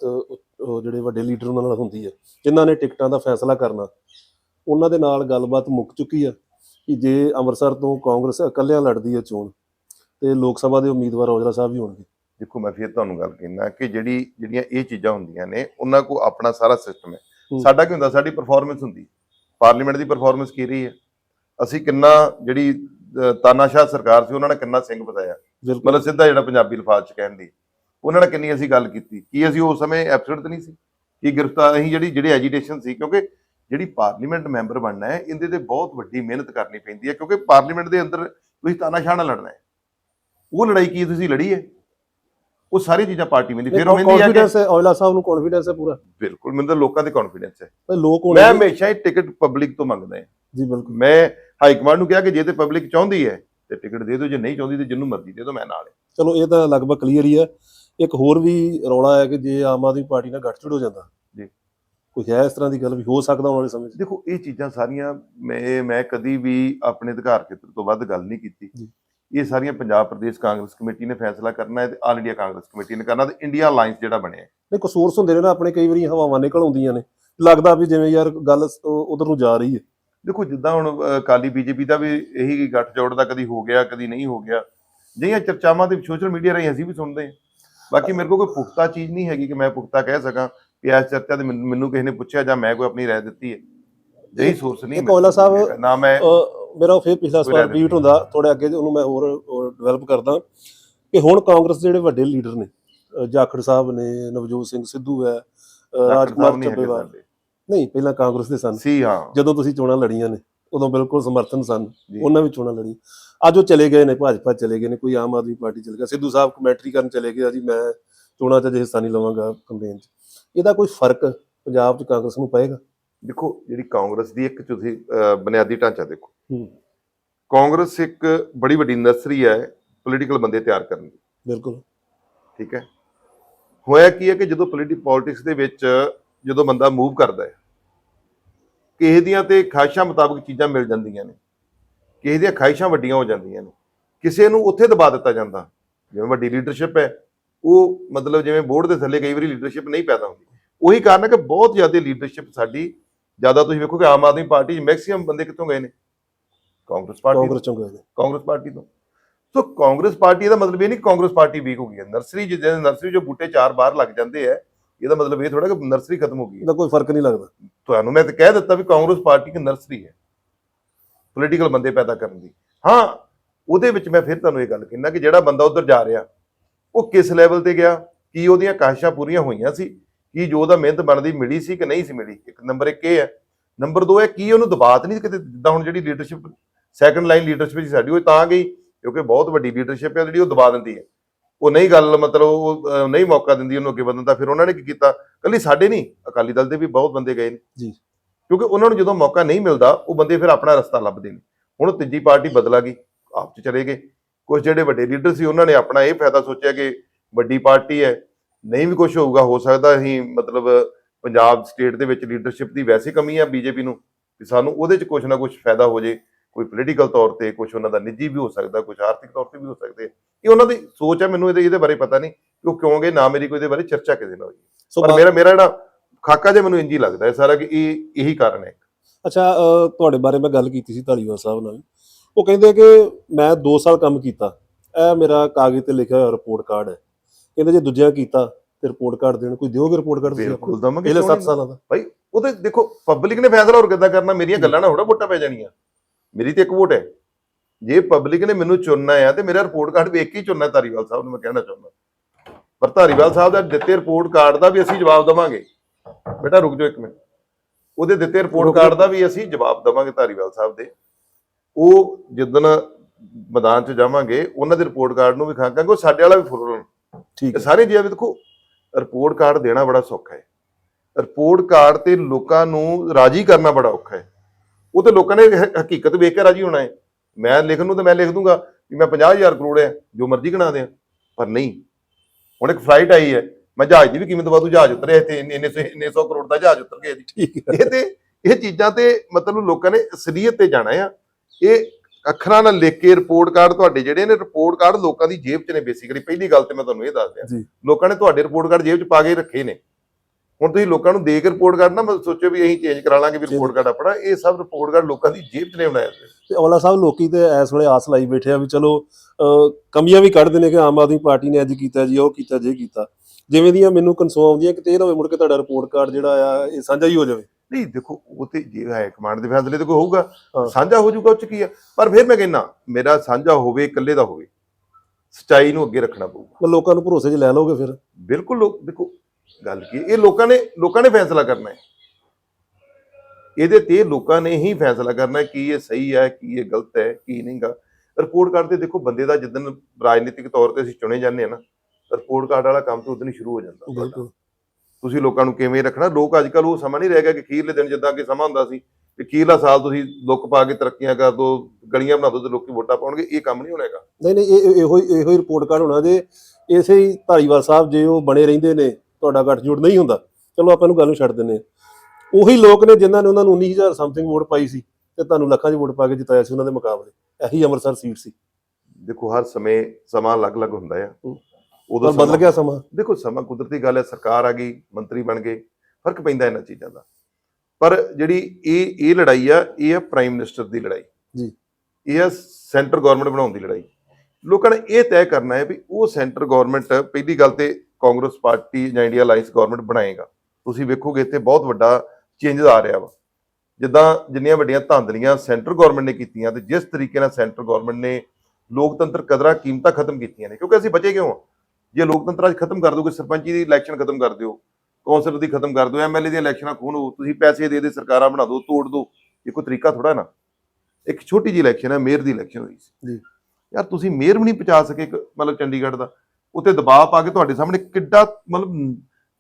ਜਿਹੜੇ ਵੱਡੇ ਲੀਡਰ ਉਹਨਾਂ ਨਾਲ ਹੁੰਦੀ ਹੈ ਜਿਨ੍ਹਾਂ ਨੇ ਟਿਕਟਾਂ ਦਾ ਫੈਸਲਾ ਕਰਨਾ, ਉਹਨਾਂ ਦੇ ਨਾਲ ਗੱਲਬਾਤ ਮੁੱਕ ਚੁੱਕੀ ਹੈ ਕਿ ਜੇ ਅੰਮ੍ਰਿਤਸਰ ਤੋਂ ਕਾਂਗਰਸ ਇਕੱਲਿਆਂ ਲੜਦੀ ਹੈ ਚੋਣ, ਤੇ ਲੋਕ ਸਭਾ ਦੇ ਉਮੀਦਵਾਰ ਔਜਲਾ ਸਾਹਿਬ ਵੀ ਹੋਣਗੇ। ਦੇਖੋ, ਮੈਂ ਫਿਰ ਤੁਹਾਨੂੰ ਗੱਲ ਕਹਿੰਦਾ ਕਿ ਜਿਹੜੀ, ਜਿਹੜੀਆਂ ਇਹ ਚੀਜ਼ਾਂ ਹੁੰਦੀਆਂ ਨੇ, ਉਹਨਾਂ ਕੋ ਆਪਣਾ ਸਾਰਾ ਸਿਸਟਮ ਹੈ। ਸਾਡਾ ਕੀ ਹੁੰਦਾ ਸਾਡੀ ਪਰਫਾਰਮੈਂਸ ਹੁੰਦੀ ਪਾਰਲੀਮੈਂਟ ਦੀ ਪਰਫਾਰਮੈਂਸ ਕੀ ਰਹੀ ਹੈ? ਅਸੀਂ ਕਿੰਨਾ ਜਿਹੜੀ ਤਾਨਾਸ਼ਾਹ ਸਰਕਾਰ ਸੀ ਉਹਨਾਂ ਨੇ ਕਿੰਨਾ ਸਿੰਘ ਬਤਾਇਆ ਬਿਲਕੁਲ। ਮਤਲਬ ਸਿੱਧਾ ਜਿਹੜਾ ਪੰਜਾਬੀ ਲਫਾਜ਼ ਚ ਕਹਿਣ ਦੀ। ਉਹਨਾਂ ਨੇ ਕਿੰਨੀ ਅਸੀਂ ਗੱਲ ਕੀਤੀ। ਕੀ ਅਸੀਂ ਉਸ ਸਮੇਂ ਐਬਸੈਂਟ ਨਹੀਂ ਸੀ? ਕੀ ਗ੍ਰਿਫਤਾਰ ਅਸੀਂ ਜਿਹੜੀ ਜਿਹੜੀ ਐਜੀਟੇਸ਼ਨ ਸੀ ਕਿਉਂਕਿ ਜਿਹੜੀ ਪਾਰਲੀਮੈਂਟ ਮੈਂਬਰ ਬਣਨਾ ਹੈ ਇਹਦੇ ਤੇ ਬਹੁਤ ਵੱਡੀ ਮਿਹਨਤ ਕਰਨੀ ਪੈਂਦੀ ਹੈ ਕਿਉਂਕਿ ਪਾਰਲੀਮੈਂਟ ਦੇ ਅੰਦਰ ਤੁਸੀਂ ਤਾਨਾਸ਼ਾਹ ਨਾਲ ਲੜਨਾ ਹੈ। ਉਹ ਲੜਾਈ ਕੀ ਤੁਸੀਂ ਲੜੀ ਹੈ। ਉਹ ਸਾਰੀ ਚੀਜ਼ਾਂ ਪਾਰਟੀ ਵਿੱਚ ਫਿਰ ਉਹ ਕਹਿੰਦੀ ਹੈ ਕਿ ਕੌਨਫੀਡੈਂਸ ਹੈ ਔਜਲਾ ਸਾਹਿਬ ਨੂੰ ਕੌਨਫੀਡੈਂਸ ਹੈ ਪੂਰਾ। ਬਿਲਕੁਲ ਮੈਨੂੰ ਤਾਂ ਲੋਕਾਂ ਤੇ ਕੌਨਫੀਡੈਂਸ ਹੈ। ਤੇ ਲੋਕ ਮੈਂ ਹਮੇਸ਼ਾ ਹੀ ਟਿਕਟ ਪਬਲਿਕ ਤੋਂ ਮੰਗਦਾ ਹਾਂ। ਜੀ ਬਿਲਕੁਲ। ਮੈਂ ਹਾਈ ਕਮਾਂਡ ਨੂੰ ਕਿਹਾ ਕਿ ਜੇ ਤੇ ਪਬਲਿਕ ਚਾਹੁੰਦੀ ਹੈ ਤੇ ਟਿਕਟ ਦੇ ਦਿਓ ਜੇ ਨਹੀਂ ਚਾਹੁੰਦੀ ਤੇ ਜਿੰਨੂੰ ਮਰਜ਼ੀ ਦੇ ਦਿਓ ਮੈਂ ਨਾਲ ਹਾਂ। ਚਲੋ ਇਹ ਤਾਂ ਲਗਭਗ ਕਲੀਅਰ ਹੀ ਹੈ। ਇੱਕ ਹੋਰ ਵੀ ਰੌਲਾ ਹੈ ਕਿ ਜੇ ਆਮ ਆਦਮੀ ਪਾਰਟੀ ਨਾਲ ਗੱਠਜੋੜ ਹੋ ਜਾਂਦਾ ਜੀ। ਕੋਈ ਹੈ ਇਸ ਤਰ੍ਹਾਂ ਦੀ ਗੱਲ ਵੀ ਹੋ ਸਕਦਾ ਆਉਣ ਵਾਲੇ ਸਮੇਂ 'ਚ? ਦੇਖੋ ਇਹ ਚੀਜ਼ਾਂ ਸਾਰੀਆਂ ਮੈਂ ਮੈਂ ਕਦੀ ਵੀ ਆਪਣੇ ਅਧਿਕਾਰ ਖੇਤਰ ਤੋਂ ਵੱਧ ਗੱਲ ਨਹੀਂ ਕੀਤੀ। ਜੀ। ਇਹ ਸਾਰੀਆਂ ਪੰਜਾਬ ਪ੍ਰਦੇਸ਼ ਕਾਂਗਰਸ ਕਮੇਟੀ ਨੇ ਫੈਸਲਾ ਕਰਨਾ ਹੈ ਤੇ ਆਲ ਇੰਡੀਆ ਕਾਂਗਰਸ ਕਮੇਟੀ ਨੇ ਕਰਨਾ ਤੇ ਇੰਡੀਆ ਅਲਾਈਅੰਸ ਜਿਹੜਾ ਬਣਿਆ ਹੈ। ਨਹੀਂ ਕੋਈ ਸੋਰਸ ਹੁੰਦੇ ਨੇ ਨਾ ਆਪਣੇ ਕਈ ਵਾਰੀ ਹਵਾਵਾਂ ਨਿਕਲ ਆਉਂਦੀਆਂ ਨੇ। ਲੱਗਦਾ ਵੀ ਜਿਵੇਂ ਯਾਰ ਗੱਲ ਉਧਰ ਨੂੰ ਜਾ ਰਹੀ ਹੈ। ਦੇਖੋ ਜਿੱਦਾਂ ਹੁਣ ਅਕਾਲੀ ਬੀਜੇਪੀ ਦਾ ਵੀ ਇਹੀ ਗੱਠਜੋੜ ਦਾ ਕਦੀ ਹੋ ਗਿਆ ਕਦੀ ਨਹੀਂ ਹੋ ਗਿਆ। ਜਿਹੀਆਂ ਚਰਚਾਵਾਂ ਤੇ ਸੋਸ਼ਲ ਮੀਡੀਆ ਰਾਹੀਂ ਅਸੀਂ ਵੀ ਸੁਣਦੇ ਹਾਂ। ਬਾਕੀ ਮੇਰੇ ਕੋਲ ਕੋਈ ਪੁਖਤਾ ਚੀਜ਼ ਨਹੀਂ ਹੈਗੀ ਕਿ ਮੈਂ ਪੁਖਤਾ ਕਹਿ ਸਕਾਂ। ਕਿ ਇਸ ਚਰਚਾ ਤੇ ਮੈਨੂੰ ਕਿਸੇ ਨੇ ਪੁੱਛਿਆ ਜਾਂ ਮੈਂ ਕੋਈ ਆਪਣੀ ਰਾਏ ਦਿੱਤੀ ਹੈ। ਜਹੀ ਸੋਰਸ ਨਹੀਂ ਔਜਲਾ ਸਾਹਿਬ, ਕੋਲ। ਨਾ ਮੈਂ ਮੇਰਾ ਉਹ ਫੇਰ ਪਿਛਲਾ ਸਵਾਲ। ਰਿਪੀਟ ਹੁੰਦਾ ਥੋੜੇ ਅੱਗੇ ਉਹਨੂੰ ਮੈਂ ਹੋਰ ਡਿਵੈਲਪ ਕਰਦਾ ਕਿ ਹੁਣ ਕਾਂਗਰਸ ਦੇ ਜਿਹੜੇ ਵੱਡੇ ਲੀਡਰ ਨੇ ਜਾਖੜ ਸਾਹਿਬ ਨੇ ਨਵਜੋਤ ਸਿੰਘ ਸਿੱਧੂ ਹੈ ਰਾਜਕੁਮਾਰ ਚੱਬੇਵਾਲ। ਨਹੀਂ ਪਹਿਲਾਂ ਕਾਂਗਰਸ ਦੇ ਸਨ। ਸੀ ਹਾਂ। ਜਦੋਂ ਤੁਸੀਂ ਚੋਣਾਂ ਲੜੀਆਂ ਨੇ ਉਦੋਂ ਬਿਲਕੁਲ ਸਮਰਥਨ ਸਨ। ਉਹਨਾਂ ਵੀ ਚੋਣਾਂ ਲੜੀ ਅੱਜ ਉਹ ਚਲੇ ਗਏ ਨੇ ਭਾਜਪਾ ਚਲੇ ਗਏ ਨੇ ਕੋਈ ਆਮ ਆਦਮੀ ਪਾਰਟੀ ਚਲੇ ਗਿਆ ਸਿੱਧੂ ਸਾਹਿਬ ਕਮੈਂਟਰੀ ਕਰਨ ਚਲੇ ਗਿਆ ਜੀ ਮੈਂ ਚੋਣਾਂ 'ਚ ਅਜੇ ਹਿੱਸਾ ਨਹੀਂ ਲਵਾਂਗਾ ਕੰਪੇਨ 'ਚ। ਇਹਦਾ ਕੋਈ ਫ਼ਰਕ ਪੰਜਾਬ 'ਚ ਕਾਂਗਰਸ ਨੂੰ ਪਏਗਾ? ਦੇਖੋ ਜਿਹੜੀ ਕਾਂਗਰਸ ਦੀ ਇੱਕ ਤੁਸੀਂ ਬੁਨਿਆਦੀ ਢਾਂਚਾ ਦੇਖੋ। ਕਾਂਗਰਸ ਇੱਕ ਬੜੀ ਵੱਡੀ ਨਰਸਰੀ ਹੈ ਪੋਲੀਟੀਕਲ ਬੰਦੇ ਤਿਆਰ ਕਰਨ ਦੀ ਬਿਲਕੁਲ। ਠੀਕ ਹੈ? ਹੋਇਆ ਕੀ ਹੈ ਕਿ ਜਦੋਂ ਪੋਲੀਟਿਕ ਪੋਲਿਟਿਕਸ ਦੇ ਵਿੱਚ ਜਦੋਂ ਬੰਦਾ ਮੂਵ ਕਰਦਾ ਹੈ ਕਿਸੇ ਦੀਆਂ ਤੇ ਖਾਹਿਸ਼ਾਂ ਮੁਤਾਬਕ ਚੀਜ਼ਾਂ ਮਿਲ ਜਾਂਦੀਆਂ ਨੇ ਕਿਸੇ ਦੀਆਂ ਖਾਹਿਸ਼ਾਂ ਵੱਡੀਆਂ ਹੋ ਜਾਂਦੀਆਂ ਨੇ ਕਿਸੇ ਨੂੰ ਉੱਥੇ ਦਬਾ ਦਿੱਤਾ ਜਾਂਦਾ। ਜਿਵੇਂ ਵੱਡੀ ਲੀਡਰਸ਼ਿਪ ਹੈ ਉਹ ਮਤਲਬ ਜਿਵੇਂ ਬੋਰਡ ਦੇ ਥੱਲੇ ਕਈ ਵਾਰੀ ਲੀਡਰਸ਼ਿਪ ਨਹੀਂ ਪੈਦਾ ਹੁੰਦੀ। ਉਹੀ ਕਾਰਨ ਹੈ ਕਿ ਬਹੁਤ ਜ਼ਿਆਦਾ ਲੀਡਰਸ਼ਿਪ ਸਾਡੀ ਜ਼ਿਆਦਾ ਤੁਸੀਂ ਵੇਖੋ ਕਿ ਆਮ ਆਦਮੀ ਪਾਰਟੀ 'ਚ ਮੈਕਸਿਮਮ ਬੰਦੇ ਕਿੱਥੋਂ ਗਏ ਨੇ? ਕਾਂਗਰਸ ਪਾਰਟੀ। ਕਾਂਗਰਸ ਚੋਂ ਗਏ ਨੇ। ਕਾਂਗਰਸ ਪਾਰਟੀ ਤੋਂ। ਸੋ ਕਾਂਗਰਸ ਪਾਰਟੀ ਦਾ ਮਤਲਬ ਇਹ ਨਹੀਂ ਕਿ ਕਾਂਗਰਸ ਪਾਰਟੀ ਵੀਕ ਹੋ ਗਈ ਹੈ। ਨਰਸਰੀ ਜਿਹਦੇ ਨਰਸਰੀ ਜੋ ਬੂਟੇ ਚਾਰ ਬਾਹਰ ਲੱਗ ਜਾਂਦੇ ਆ ਇਹਦਾ ਮਤਲਬ ਇਹ ਥੋੜਾ ਕਿ ਨਰਸਰੀ ਖਤਮ ਹੋ ਗਈ ਇਹਦਾ ਕੋਈ ਫ਼ਰਕ ਨਹੀਂ ਲੱਗਦਾ। ਤੁਹਾਨੂੰ ਮੈਂ ਤਾਂ ਕਹਿ ਦਿੱਤਾ ਵੀ ਕਾਂਗਰਸ ਪਾਰਟੀ ਇੱਕ ਨਰਸਰੀ ਹੈ ਪੋਲੀਟੀਕਲ ਬੰਦੇ ਪੈਦਾ ਕਰਨ ਦੀ। ਹਾਂ ਉਹਦੇ ਵਿੱਚ ਮੈਂ ਫਿਰ ਤੁਹਾਨੂੰ ਇਹ ਗੱਲ ਕਹਿੰਦਾ ਕਿ ਜਿਹੜਾ ਬੰਦਾ ਉਧਰ ਜਾ ਰਿਹਾ ਉਹ ਕਿਸ ਲੈਵਲ ਤੇ ਗਿਆ ਕੀ ਉਹਦੀਆਂ ਕਾਸ਼ਾਂ ਪੂਰੀਆਂ ਹੋਈਆਂ ਸੀ ਕੀ ਜੋ ਉਹਦਾ ਮਿਹਨਤ ਬਣਦੀ ਮਿਲੀ ਸੀ ਕਿ ਨਹੀਂ ਸੀ ਮਿਲੀ। ਇੱਕ ਨੰਬਰ 1 ਇਹ ਹੈ। ਨੰਬਰ 2 ਹੈ ਕੀ ਉਹਨੂੰ ਦਬਾਅ ਤਾਂ ਨਹੀਂ ਕਿਤੇ ਜਿੱਦਾਂ ਹੁਣ ਜਿਹੜੀ ਲੀਡਰਸ਼ਿਪ ਸੈਕੰਡ ਲਾਈਨ ਲੀਡਰਸ਼ਿਪ ਸਾਡੀ ਉਹ ਤਾਂ ਗਈ ਕਿਉਂਕਿ ਬਹੁਤ ਵੱਡੀ ਲੀਡਰਸ਼ਿਪ ਹੈ ਜਿਹੜੀ ਉਹ ਦਬਾ ਦਿੰਦੀ ਹੈ। ਉਹ ਨਹੀਂ ਗੱਲ ਮਤਲਬ ਉਹ ਨਹੀਂ ਮੌਕਾ ਦਿੰਦੀ ਉਹਨੂੰ ਅੱਗੇ ਵਧਣ ਦਾ ਫਿਰ ਉਹਨਾਂ ਨੇ ਕੀ ਕੀਤਾ? ਕੱਲੀ ਸਾਡੇ ਨਹੀਂ ਅਕਾਲੀ ਦਲ ਦੇ ਵੀ ਬਹੁਤ ਬੰਦੇ ਗਏ ਨੇ। ਜੀ। ਕਿਉਂਕਿ ਉਹਨਾਂ ਨੂੰ ਜਦੋਂ ਮੌਕਾ ਨਹੀਂ ਮਿਲਦਾ ਉਹ ਬੰਦੇ ਫਿਰ ਆਪਣਾ ਰਸਤਾ ਲੱਭਦੇ ਨੇ। ਹੁਣ ਤੀਜੀ ਪਾਰਟੀ ਬਦਲਾ ਗਈ ਆਪ ਚ ਚਲੇ ਗਏ। ਕੁਝ ਜਿਹੜੇ ਵੱਡੇ ਲੀਡਰ ਸੀ ਉਹਨਾਂ ਨੇ ਆਪਣਾ ਇਹ ਫਾਇਦਾ ਸੋਚਿਆ ਕਿ ਵੱਡੀ ਪਾਰਟੀ ਹੈ ਨਹੀਂ ਵੀ ਕੁਝ ਹੋਊਗਾ ਹੋ ਸਕਦਾ ਅਸੀਂ ਮਤਲਬ ਪੰਜਾਬ ਸਟੇਟ ਦੇ ਵਿੱਚ ਲੀਡਰਸ਼ਿਪ ਦੀ ਵੈਸੇ ਕਮੀ ਹੈ ਬੀਜੇਪੀ ਨੂੰ ਕਿ ਸਾਨੂੰ ਉਹਦੇ ਚ ਕੁਝ ਨਾ ਕੁਝ ਫਾਇਦਾ ਹੋ ਜੇ। ਕੋਈ ਪੋਲੀਟੀਕਲ ਤੌਰ ਤੇ ਕੁਝ ਉਹਨਾਂ ਦਾ ਨਿੱਜੀ ਵੀ ਹੋ ਸਕਦਾ ਕੁਝ ਆਰਥਿਕ ਤੌਰ ਤੇ ਵੀ ਹੋ ਸਕਦੇ। ਇਹ ਉਹਨਾਂ ਦੀ ਸੋਚ ਹੈ ਮੈਨੂੰ ਇਹਦੇ ਇਹਦੇ ਬਾਰੇ ਪਤਾ ਨਹੀਂ ਕਿ ਉਹ ਕਿਉਂ ਗਏ ਨਾ ਮੇਰੀ ਕੋਈ ਇਹਦੇ ਬਾਰੇ ਚਰਚਾ ਕਿਸੇ ਨਾਲ ਹੋਈ। ਪਰ ਮੇਰਾ ਮੇਰਾ ਜਿਹੜਾ ਖਾਕਾ ਜੇ ਮੈਨੂੰ ਇੰਜ ਹੀ ਲੱਗਦਾ ਹੈ ਸਾਰਾ ਕਿ ਇਹ ਇਹੀ ਕਾਰਨ ਹੈ ਅੱਛਾ ਤੁਹਾਡੇ ਬਾਰੇ ਮੈਂ ਗੱਲ ਕੀਤੀ ਸੀ ਧਾਲੀਵਾਲ ਸਾਹਿਬ ਨਾਲ। ਉਹ ਕਹਿੰਦੇ ਕਿ ਮੈਂ 2 ਸਾਲ ਕੰਮ ਕੀਤਾ। ਇਹ ਮੇਰਾ ਕਾਗਜ਼ ਤੇ ਲਿਖਿਆ ਹੋਇਆ ਰਿਪੋਰਟ ਕਾਰਡ ਹੈ। ਕਹਿੰਦੇ ਜੇ ਦੂਜਿਆਂ ਕੀਤਾ ਤੇ ਰਿਪੋਰਟ ਕਾਰਡ ਦੇਣ ਕੋਈ ਦਿਓਗੇ ਰਿਪੋਰਟ ਕਾਰਡ ਤੁਸੀਂ ਇਹਲੇ ਕਿਉਂ 7 ਨਹੀਂ? ਸਾਲਾਂ ਦਾ। ਉਹ ਤੇ ਦੇਖੋ ਪਬਲਿਕ ਨੇ ਫੈਸਲਾ ਹੋਰ ਕਿੱਦਾਂ ਕਰਨਾ? ਮੇਰੀਆਂ ਗੱਲਾਂ ਨਾਲ ਥੋੜਾ ਵੋਟਾਂ ਪੈ ਜਾਣੀਆਂ। ਮੇਰੀ ਤੇ ਇੱਕ ਵੋਟ ਹੈ। ਜੇ ਪਬਲਿਕ ਨੇ ਮੈਨੂੰ ਚੁਣਨਾ ਹੈ ਤੇ ਮੇਰਾ ਰਿਪੋਰਟ ਕਾਰਡ ਵੇਖ ਕੇ ਹੀ ਚੁਣਨਾ ਧਾਰੀਵਾਲ ਸਾਹਿਬ ਨੂੰ ਮੈਂ ਕਹਿਣਾ ਚਾਹੁੰਦਾ। ਪਰ ਧਾਰੀਵਾਲ ਸਾਹਿਬ ਦਾ ਦਿੱਤੇ ਰਿਪੋਰਟ ਕਾਰਡ ਦਾ ਵੀ ਅਸੀਂ ਜਵਾਬ ਦੇਵਾਂਗੇ। ਬੇਟਾ ਰੁਕ ਜਾਓ ਇੱਕ ਮਿੰਟ। ਉਹਦੇ ਦਿੱਤੇ ਰਿਪੋਰਟ ਕਾਰਡ ਦਾ ਵੀ ਅਸੀਂ ਜਵਾਬ ਦੇਵਾਂਗੇ ਧਾਰੀਵਾਲ ਸਾਹਿਬ ਦੇ। ਉਹ ਜਿੱਦਣ ਮੈਦਾਨ 'ਚ ਜਾਵਾਂਗੇ ਉਹਨਾਂ ਦੇ ਰਿਪੋਰਟ ਕਾਰਡ ਨੂੰ ਵੀ ਖਾਂਕਾਂਗੇ ਉਹ ਸਾਡੇ ਵਾਲਾ ਵੀ ਫੁੱਲ ਠੀਕ ਹੈ। ਸਾਰੇ ਜੀ ਦੇਖੋ ਰਿਪੋਰਟ ਕਾਰਡ ਦੇਣਾ ਬੜਾ ਸੌਖਾ ਹੈ। ਰਿਪੋਰਟ ਕਾਰਡ ਤੇ ਲੋਕਾਂ ਨੂੰ ਰਾਜੀ ਕਰਨਾ ਬੜਾ ਔਖਾ ਹੈ। ਉਹ ਤੇ ਲੋਕਾਂ ਨੇ ਹ- ਹਕੀਕਤ ਵੇਖ ਕੇ ਰਾਜੀ ਹੋਣਾ ਹੈ। ਮੈਂ ਲਿਖਣ ਨੂੰ ਤਾਂ ਮੈਂ ਲਿਖ ਦੂੰਗਾ ਕਿ ਮੈਂ 50000 ਕਰੋੜ ਹੈ ਜੋ ਮਰਜ਼ੀ ਗਣਾ ਦਿਆਂ ਪਰ ਨਹੀਂ। ਹੁਣ ਇੱਕ ਫਲਾਈਟ ਆਈ ਹੈ ਮੈਂ ਜਹਾਜ਼ ਦੀ ਵੀ ਕੀਮਤ ਵਾਧੂ ਜਹਾਜ਼ ਉਤਰਿਆ ਇੱਥੇ ਇੰਨੇ ਇੰਨੇ ਸੌ- ਇੰਨੇ 100 ਕਰੋੜ ਦਾ ਜਹਾਜ਼ ਉਤਰ ਗਿਆ ਜੀ ਠੀਕ ਹੈ। ਇਹ ਤੇ ਇਹ ਚੀਜ਼ਾਂ ਤੇ ਮਤਲਬ ਲੋਕਾਂ ਨੇ ਅਸਲੀਅਤ ਤੇ ਜਾਣਾ ਆ। ਇਹ ਅੱਖਰਾਂ ਨਾਲ ਲਿਖ ਕੇ ਰਿਪੋਰਟ ਕਾਰਡ ਤੁਹਾਡੇ ਜਿਹੜੇ ਨੇ ਰਿਪੋਰਟ ਕਾਰਡ ਲੋਕਾਂ ਦੀ ਜੇਬ 'ਚ ਨੇ ਬੇਸਿਕਲੀ ਪਹਿਲੀ ਗੱਲ ਤੇ ਮੈਂ ਤੁਹਾਨੂੰ ਇਹ ਦੱਸ ਦਿਆਂ। ਜੀ। ਲੋਕਾਂ ਨੇ ਤੁਹਾਡੇ ਰਿਪੋਰਟ ਕਾਰਡ ਜੇਬ 'ਚ ਪਾ ਕੇ ਰੱਖੇ ਨੇ। ਹੁਣ ਤੁਸੀਂ ਲੋਕਾਂ ਨੂੰ ਦੇ ਕੇ ਰਿਪੋਰਟ ਕਾਰਡ ਨਾ ਮਤਲਬ ਸੋਚੋ ਵੀ ਅਸੀਂ ਚੇਂਜ ਕਰਾ ਲਾਂਗੇ ਵੀ ਰਿਪੋਰਟ ਕਾਰਡ ਆਪਣਾ। ਇਹ ਸਭ ਰਿਪੋਰਟ ਕਾਰਡ ਲੋਕਾਂ ਦੀ ਜੇਬ 'ਚ ਨੇ ਹੋਏ। ਤੇ ਔਲਾ ਸਾਹਿਬ ਲੋਕੀ ਤੇ ਇਸ ਵੇਲੇ ਆਸ ਲਾਈ ਬੈਠੇ ਆ ਵੀ ਚਲੋ ਕਮੀਆਂ ਵੀ ਕੱਢਦੇ ਨੇ ਕਿ ਆਮ ਆਦਮੀ ਪਾਰਟੀ ਨੇ ਅੱਜ ਕੀਤਾ ਜੀ ਉਹ ਕੀਤਾ ਜੇ ਕੀਤਾ। ਜਿਵੇਂ ਦੀਆਂ ਮੈਨੂੰ ਕਨਸੋ ਆਉਂਦੀਆਂ ਕਿ ਤੇ ਇਹ ਨਾ ਹੋਵੇ ਮੁੜ ਕੇ ਤੁਹਾਡਾ ਰਿਪੋਰਟ ਕਾਰਡ ਜਿਹੜਾ ਆ ਇਹ ਸਾਂਝਾ ਹੀ ਹੋ ਜਾਵੇ। ਨਹੀਂ ਦੇਖੋ ਉਹ ਤੇ ਜੇ ਹਾਈ ਕਮਾਂਡ ਦੇ ਫੈਸਲੇ ਤੇ ਕੋਈ ਹੋਊਗਾ। ਸਾਂਝਾ ਹੋ ਜਾਊਗਾ ਉਹ 'ਚ ਕੀ ਆ? ਪਰ ਫਿਰ ਮੈਂ ਕਹਿੰਨਾ ਮੇਰਾ ਸਾਂਝਾ ਹੋਵੇ ਇਕੱਲੇ ਦਾ ਹੋਵੇ ਸਚਾਈ ਨੂੰ ਅੱਗੇ ਰੱਖਣਾ ਪਊਗਾ। ਲੋਕਾਂ ਨੂੰ ਭਰੋਸੇ 'ਚ ਲੈ ਲਓਗੇ ਫਿਰ? ਬਿਲਕੁਲ ਲੋਕ ਦੇਖੋ ਗੱਲ ਕੀ ਇਹ ਲੋਕਾਂ ਨੇ ਲੋਕਾਂ ਨੇ ਫੈਸਲਾ ਕਰਨਾ ਹੈ। ਇਹਦੇ ਤੇ ਲੋਕਾਂ ਨੇ ਹੀ ਫੈਸਲਾ ਕਰਨਾ ਕੀ ਇਹ ਸਹੀ ਹੈ ਕੀ ਇਹ ਗਲਤ ਹੈ ਕੀ ਨਹੀਂਗਾ। ਰਿਪੋਰਟ ਕਾਰਡ ਤੇ ਦੇਖੋ ਬੰਦੇ ਦਾ ਜਿੱਦਨ ਰਾਜਨੀਤਿਕ ਤੌਰ ਤੇ ਅਸੀਂ ਚੁਣੇ ਜਾਂਦੇ ਆ ਨਾ ਰਿਪੋਰਟ ਕਾਰਡ ਵਾਲਾ ਕੰਮ ਤੇ ਉਦੋਂ ਹੀ ਸ਼ੁਰੂ ਹੋ ਜਾਂਦਾ। ਬਿਲਕੁਲ। ਤੁਸੀਂ ਲੋਕਾਂ ਨੂੰ ਕਿਵੇਂ ਰੱਖਣਾ? ਲੋਕ ਅੱਜ ਕੱਲ ਉਹ ਸਮਾਂ ਨਹੀਂ ਰਹਿ ਗਿਆ ਕਿ ਖੀਰਲੇ ਦਿਨ ਜਿੱਦਾਂ ਕਿ ਸਮਾਂ ਹੁੰਦਾ ਸੀ ਕਿ ਖੀਰਲਾ ਸਾਲ ਤੁਸੀਂ ਲੁੱਕ ਪਾ ਕੇ ਤਰੱਕੀਆਂ ਕਰ ਦੋ ਗਲੀਆਂ ਬਣਾ ਦੋ ਤੇ ਲੋਕੀ ਵੋਟਾਂ ਪਾਉਣਗੇ ਇਹ ਕੰਮ ਨਹੀਂ ਹੋਣਾਗਾ ਨਹੀਂ ਨਹੀਂ ਇਹ ਇਹ- ਇਹੋ ਹੀ ਇਹੋ ਹੀ ਰਿਪੋਰਟ ਕਾਰਡ ਹੋਣਾ ਜੇ ਇਸੇ ਹੀ ਧਾਰੀਵਾਲ ਸਾਹਿਬ ਜੇ ਉਹ ਬਣੇ ਰਹਿੰਦੇ ਨੇ ਤੁਹਾਡਾ ਗੱਠਜੋੜ ਨਹੀਂ ਹੁੰਦਾ। ਚਲੋ ਆਪਾਂ ਨੂੰ ਗੱਲ ਨੂੰ ਛੱਡ ਦਿੰਨੇ ਆ ਉਹੀ ਲੋਕ ਨੇ ਜਿਨ੍ਹਾਂ ਨੇ ਉਹਨਾਂ ਨੂੰ 19000 ਸਮਥਿੰਗ ਵੋਟ ਪਾਈ ਸੀ ਤੇ ਤੁਹਾਨੂੰ ਲੱਖਾਂ ਦੀ ਵੋਟ ਪਾ ਕੇ ਜਿਤਾਇਆ ਸੀ ਉਹਨਾਂ ਦੇ ਮੁਕਾਬਲੇ। ਇਹੀ ਅੰਮ੍ਰਿਤਸਰ ਸੀਟ ਸੀ। ਦੇਖੋ ਹਰ ਸਮੇਂ ਸਮਾਂ ਅਲੱਗ-ਅਲੱਗ ਹੁੰਦਾ ਆ। ਉਦੋਂ ਬਦਲ ਗਿਆ ਸਮਾਂ। ਦੇਖੋ ਸਮਾਂ ਕੁਦਰਤੀ ਗੱਲ ਹੈ ਸਰਕਾਰ ਆ ਗਈ ਮੰਤਰੀ ਬਣ ਗਏ ਫ਼ਰਕ ਪੈਂਦਾ ਇਹਨਾਂ ਚੀਜ਼ਾਂ ਦਾ। ਪਰ ਜਿਹੜੀ ਇਹ ਇਹ ਲੜਾਈ ਆ ਇਹ ਆ ਪ੍ਰਾਈਮ ਮਿਨਿਸਟਰ ਦੀ ਲੜਾਈ। ਜੀ। ਇਹ ਆ ਸੈਂਟਰ ਗਵਰਨਮੈਂਟ ਬਣਾਉਣ ਦੀ ਲੜਾਈ। ਲੋਕਾਂ ਨੇ ਇਹ ਤੈਅ ਕਰਨਾ ਹੈ ਵੀ ਉਹ ਸੈਂਟਰ ਗਵਰਨਮੈਂਟ ਪਹਿਲੀ ਗੱਲ ਤੇ ਕਾਂਗਰਸ ਪਾਰਟੀ ਜਾਂ ਇੰਡੀਆ ਅਲਾਈਅੰਸ ਗਵਰਨਮੈਂਟ ਬਣਾਏਗਾ। ਤੁਸੀਂ ਵੇਖੋਗੇ ਇੱਥੇ ਬਹੁਤ ਵੱਡਾ ਚੇਂਜਸ ਆ ਰਿਹਾ ਵਾ। ਜਿੱਦਾਂ ਜਿੰਨੀਆਂ ਵੱਡੀਆਂ ਧਾਂਦਲੀਆਂ ਸੈਂਟਰ ਗਵਰਨਮੈਂਟ ਨੇ ਕੀਤੀਆਂ ਤੇ ਜਿਸ ਤਰੀਕੇ ਨਾਲ ਸੈਂਟਰ ਗਵਰਨਮੈਂਟ ਨੇ ਲੋਕਤੰਤਰ ਕਦਰਾਂ ਕੀਮਤਾਂ ਖਤਮ ਕੀਤੀਆਂ ਨੇ ਕਿਉਂਕਿ ਅਸੀਂ ਬਚੇ ਕਿਉਂ ਆ? ਜੇ ਲੋਕਤੰਤਰ ਅੱਜ ਖਤਮ ਕਰ ਦੋਗੇ ਸਰਪੰਚੀ ਦੀ ਇਲੈਕਸ਼ਨ ਖਤਮ ਕਰ ਦਿਓ ਕੌਂਸਲਰ ਦੀ ਖਤਮ ਕਰ ਦਿਓ ਐਮਐਲਏ ਦੀਆਂ ਇਲੈਕਸ਼ਨਾਂ ਖੋਲੋ ਤੁਸੀਂ ਪੈਸੇ ਦੇ ਦੇ ਸਰਕਾਰਾਂ ਬਣਾ ਦਿਓ ਤੋੜ ਦਿਓ ਇਹ ਕੋਈ ਤਰੀਕਾ ਥੋੜਾ ਨਾ। ਇੱਕ ਛੋਟੀ ਜਿਹੀ ਇਲੈਕਸ਼ਨ ਹੈ ਮੇਅਰ ਦੀ ਇਲੈਕਸ਼ਨ ਹੋਈ ਸੀ। ਜੀ। ਯਾਰ ਤੁਸੀਂ ਮੇਅਰ ਵੀ ਨਹੀਂ ਪਹੁੰਚਾ ਸਕੇ ਮਤਲਬ ਚੰਡੀਗੜ੍ਹ ਦਾ। ਉੱਤੇ ਦਬਾਅ ਪਾ ਕੇ ਤੁਹਾਡੇ ਸਾਹਮਣੇ ਕਿੱਡਾ ਮਤਲਬ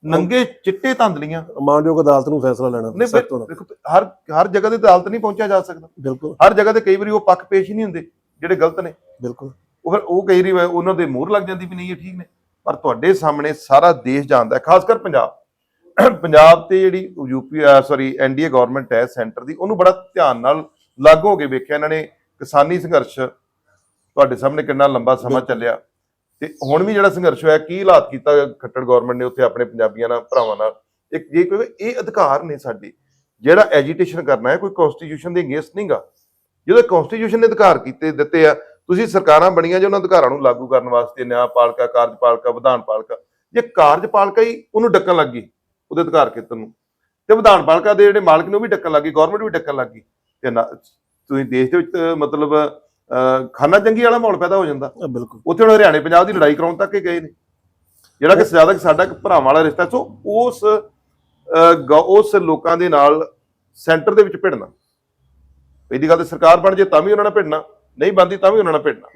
ਨੰਗੇ ਚਿੱਟੇ ਧੰਦਲੀਆਂ ਮਾਨਯੋਗ ਅਦਾਲਤ ਨੂੰ ਫੈਸਲਾ ਲੈਣਾ ਸਖਤ ਹੋਣਾ। ਦੇਖੋ ਹਰ ਹਰ ਜਗ੍ਹਾ ਤੇ ਅਦਾਲਤ ਨਹੀਂ ਪਹੁੰਚਿਆ ਜਾ ਸਕਦਾ। ਬਿਲਕੁਲ। ਹਰ ਜਗ੍ਹਾ ਤੇ ਕਈ ਵਾਰੀ ਉਹ ਪੱਖ ਪੇਸ਼ ਹੀ ਨਹੀਂ ਹੁੰਦੇ ਜਿਹੜੇ ਗਲਤ ਨੇ। ਬਿਲਕੁਲ। ਉਹ ਫਿਰ ਉਹ ਕਈ ਵਾਰੀ ਉਹਨਾਂ ਦੇ ਮੂਹਰ ਲੱਗ ਜਾਂਦੀ ਵੀ ਨਹੀਂ ਇਹ ਠੀਕ ਨੇ। ਪਰ ਤੁਹਾਡੇ ਸਾਹਮਣੇ ਸਾਰਾ ਦੇਸ਼ ਜਾਣਦਾ ਹੈ ਖਾਸ ਕਰ ਪੰਜਾਬ। ਪੰਜਾਬ ਤੇ ਜਿਹੜੀ ਯੂਪੀ ਸੌਰੀ ਐਨਡੀਏ ਗਵਰਨਮੈਂਟ ਹੈ ਸੈਂਟਰ ਦੀ ਉਹਨੂੰ ਬੜਾ ਧਿਆਨ ਨਾਲ ਲਾਗੂ ਹੋ ਕੇ ਵੇਖਿਆ ਇਹਨਾਂ ਨੇ ਕਿਸਾਨੀ ਸੰਘਰਸ਼। ਤੁਹਾਡੇ ਸਾਹਮਣੇ ਕਿੰਨਾ ਲੰਬਾ ਸਮਾਂ। ਚੱਲਿਆ। ਤੇ ਹੁਣ ਵੀ ਜਿਹੜਾ ਸੰਘਰਸ਼ ਹੋਇਆ, ਕੀ ਹਾਲਾਤ ਕੀਤਾ ਖੱਟੜ ਗਵਰਨਮੈਂਟ ਨੇ ਉੱਥੇ ਆਪਣੇ ਪੰਜਾਬੀਆਂ ਨਾਲ, ਭਰਾਵਾਂ ਨਾਲ? ਇੱਕ ਜੇ ਕੋਈ ਇਹ ਅਧਿਕਾਰ ਨੇ ਸਾਡੇ। ਜਿਹੜਾ ਐਜੀਟੇਸ਼ਨ ਕਰਨਾ ਹੈ, ਕੋਈ ਕਨਸਟੀਟਿਊਸ਼ਨ ਦੇ ਅਗੇਂਸਟ ਨਹੀਂਗਾ ਜਦੋਂ ਕਨਸਟੀਟਿਊਸ਼ਨ ਨੇ ਅਧਿਕਾਰ ਕੀਤੇ, ਦਿੱਤੇ ਆ, ਤੁਸੀਂ ਸਰਕਾਰਾਂ ਬਣੀਆਂ ਜੇ ਉਹਨਾਂ ਅਧਿਕਾਰਾਂ ਨੂੰ ਲਾਗੂ ਕਰਨ ਵਾਸਤੇ ਨਿਆਂਪਾਲਿਕਾ ਕਾਰਜਪਾਲਿਕਾ ਵਿਧਾਨਪਾਲਿਕਾ ਜੇ ਕਾਰਜਪਾਲਿਕਾ ਹੀ ਉਹਨੂੰ ਡੱਕਣ ਲੱਗ ਗਈ, ਉਹਦੇ ਅਧਿਕਾਰ ਖੇਤਰ ਨੂੰ। ਤੇ ਵਿਧਾਨਪਾਲਿਕਾ ਦੇ ਜਿਹੜੇ ਮਾਲਕ ਨੇ, ਉਹ ਵੀ ਡੱਕਣ ਲੱਗ ਗਈ ਗਵਰਨਮੈਂਟ ਵੀ ਡੱਕਣ ਲੱਗ ਗਈ। ਤੇ ਨਾ- ਤੁਸੀਂ ਦੇਸ਼ ਦੇ ਵਿੱਚ ਮਤਲਬ ਖਾਨਾ ਜੰਗੀ ਵਾਲਾ ਮਾਹੌਲ ਪੈਦਾ ਹੋ ਜਾਂਦਾ। ਬਿਲਕੁਲ। ਉੱਥੇ ਹੁਣ ਹਰਿਆਣੇ ਪੰਜਾਬ ਦੀ ਲੜਾਈ ਕਰਾਉਣ ਤੱਕ ਹੀ ਗਏ ਨੇ। ਜਿਹੜਾ ਕਿ ਜ਼ਿਆਦਾ ਸਾਡਾ ਇੱਕ ਭਰਾਵਾਂ ਵਾਲਾ ਰਿਸ਼ਤਾ ਸੋ ਉਸ ਉਸ ਲੋਕਾਂ ਦੇ ਨਾਲ ਸੈਂਟਰ ਦੇ ਵਿੱਚ ਭਿੜਨਾ। ਇਹਦੀ ਗੱਲ ਤੇ ਸਰਕਾਰ ਬਣ ਜੇ ਤਾਂ ਵੀ ਉਹਨਾਂ ਨਾਲ ਭਿੜਨਾ ਨਹੀਂ ਬਣਦੀ ਤਾਂ ਵੀ ਉਹਨਾਂ ਨਾਲ ਭਿੜਨਾ।